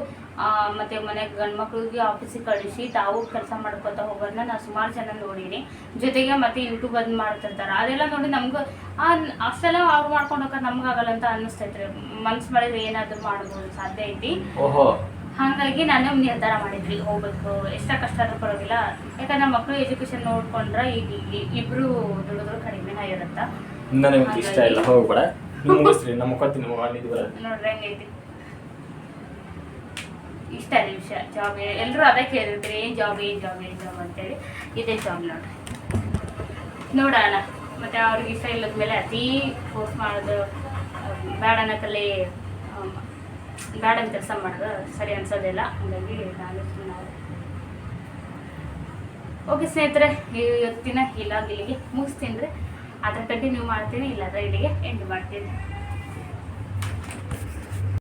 ಮತ್ತೆ ಮನೆಗೆ ಗಂಡು ಮಕ್ಳಿಗೆ ಆಫೀಸಿಗೆ ಕಳಿಸಿ ತಾವು ಕೆಲಸ ಮಾಡ್ಕೊತ ಹೋಗೋದನ್ನ ನಾನು ಸುಮಾರು ಜನ ನೋಡೀನಿ. ಜೊತೆಗೆ ಮತ್ತೆ ಯೂಟ್ಯೂಬ್ ಅದ್ ಮಾಡ್ತಿರ್ತಾರೆ. ಅದೆಲ್ಲ ನೋಡಿ ನಮ್ಗೆ ಆ ಅಷ್ಟೆಲ್ಲ ಅವ್ರು ಮಾಡ್ಕೊಂಡು ಹೋಗೋದು ನಮ್ಗಾಗಲ್ಲ ಅಂತ ಅನ್ನಿಸ್ತೈತ್ರಿ ಮನ್ಸು ಮಾಡಿದ್ರೆ ಏನಾದರೂ ಮಾಡ್ಬೋದು ಸಾಧ್ಯ ಐತಿ. ಓಹೋ. ಹಾಗಾಗಿ ನಾನು ನಿರ್ಧಾರ ಮಾಡಿದ್ರಿ ಹೋಗ್ಬೇಕು. ಎಷ್ಟ ಕಷ್ಟ ಆದ್ರೂ ಪರವಾಗಿಲ್ಲ. ಯಾಕಂದ್ರೆ ಮಕ್ಕಳು ಎಜುಕೇಶನ್ ನೋಡ್ಕೊಂಡ್ರೆ ಈಗ ಇಲ್ಲಿ ಇಬ್ರು ದುಡಿದ್ರು ಕಡಿಮೆ ಇರುತ್ತ ನನಗೆ ಇಷ್ಟ ಇಲ್ಲ. ಹೋಗ್ಬೇಡ. ನೀವು ಮುಗಿಸ್ರಿ ನಮ್ಮ ಮುಖತ್ತೀನಿ ಮಾಡಿದ್ದು ಬರೋದು ನೋಡ್ರಿ ಹೆಂಗೈತಿ ಇಷ್ಟ ರೀ ವಿಷಯ. ಜಾಬ್ ಎಲ್ಲರೂ ಅದೇ ಕೇಳಿದ್ರಿ ಏನ್ ಜಾಬ್ ಏನ್ ಜಾಬ್ ಏನ್ ಜಾಬ್ ಅಂತೇಳಿ. ಇದೇ ಜಾಬ್ ನೋಡ್ರಿ. ನೋಡೋಣ. ಮತ್ತೆ ಅವ್ರಿಗೆ ಇಷ್ಟ ಇಲ್ಲದ ಮೇಲೆ ಅತಿ ಫೋರ್ಸ್ ಮಾಡೋದು ಬೇಡ ಅನ್ನಕಲ್ಲಿ ಬೇಡ ಕೆಲಸ ಮಾಡೋದು ಸರಿ ಅನ್ಸೋದಿಲ್ಲ. ಹಾಗಾಗಿ ನಾನು ಸುಮ್ಮನೆ ಓಕೆ ಸ್ನೇಹಿತರೆ ಇವತ್ತಿನ ಇಲ್ಲ ಇಲ್ಲಿಗೆ ಮುಗಿಸ್ತೀನಿ ರೀ ಅದ್ರ ಕಂಟಿನ್ಯೂ ಮಾಡ್ತೀನಿ, ಇಲ್ಲಾಂದ್ರೆ ಇಲ್ಲಿಗೆ ಎಂಡ್ ಮಾಡ್ತೀನಿ.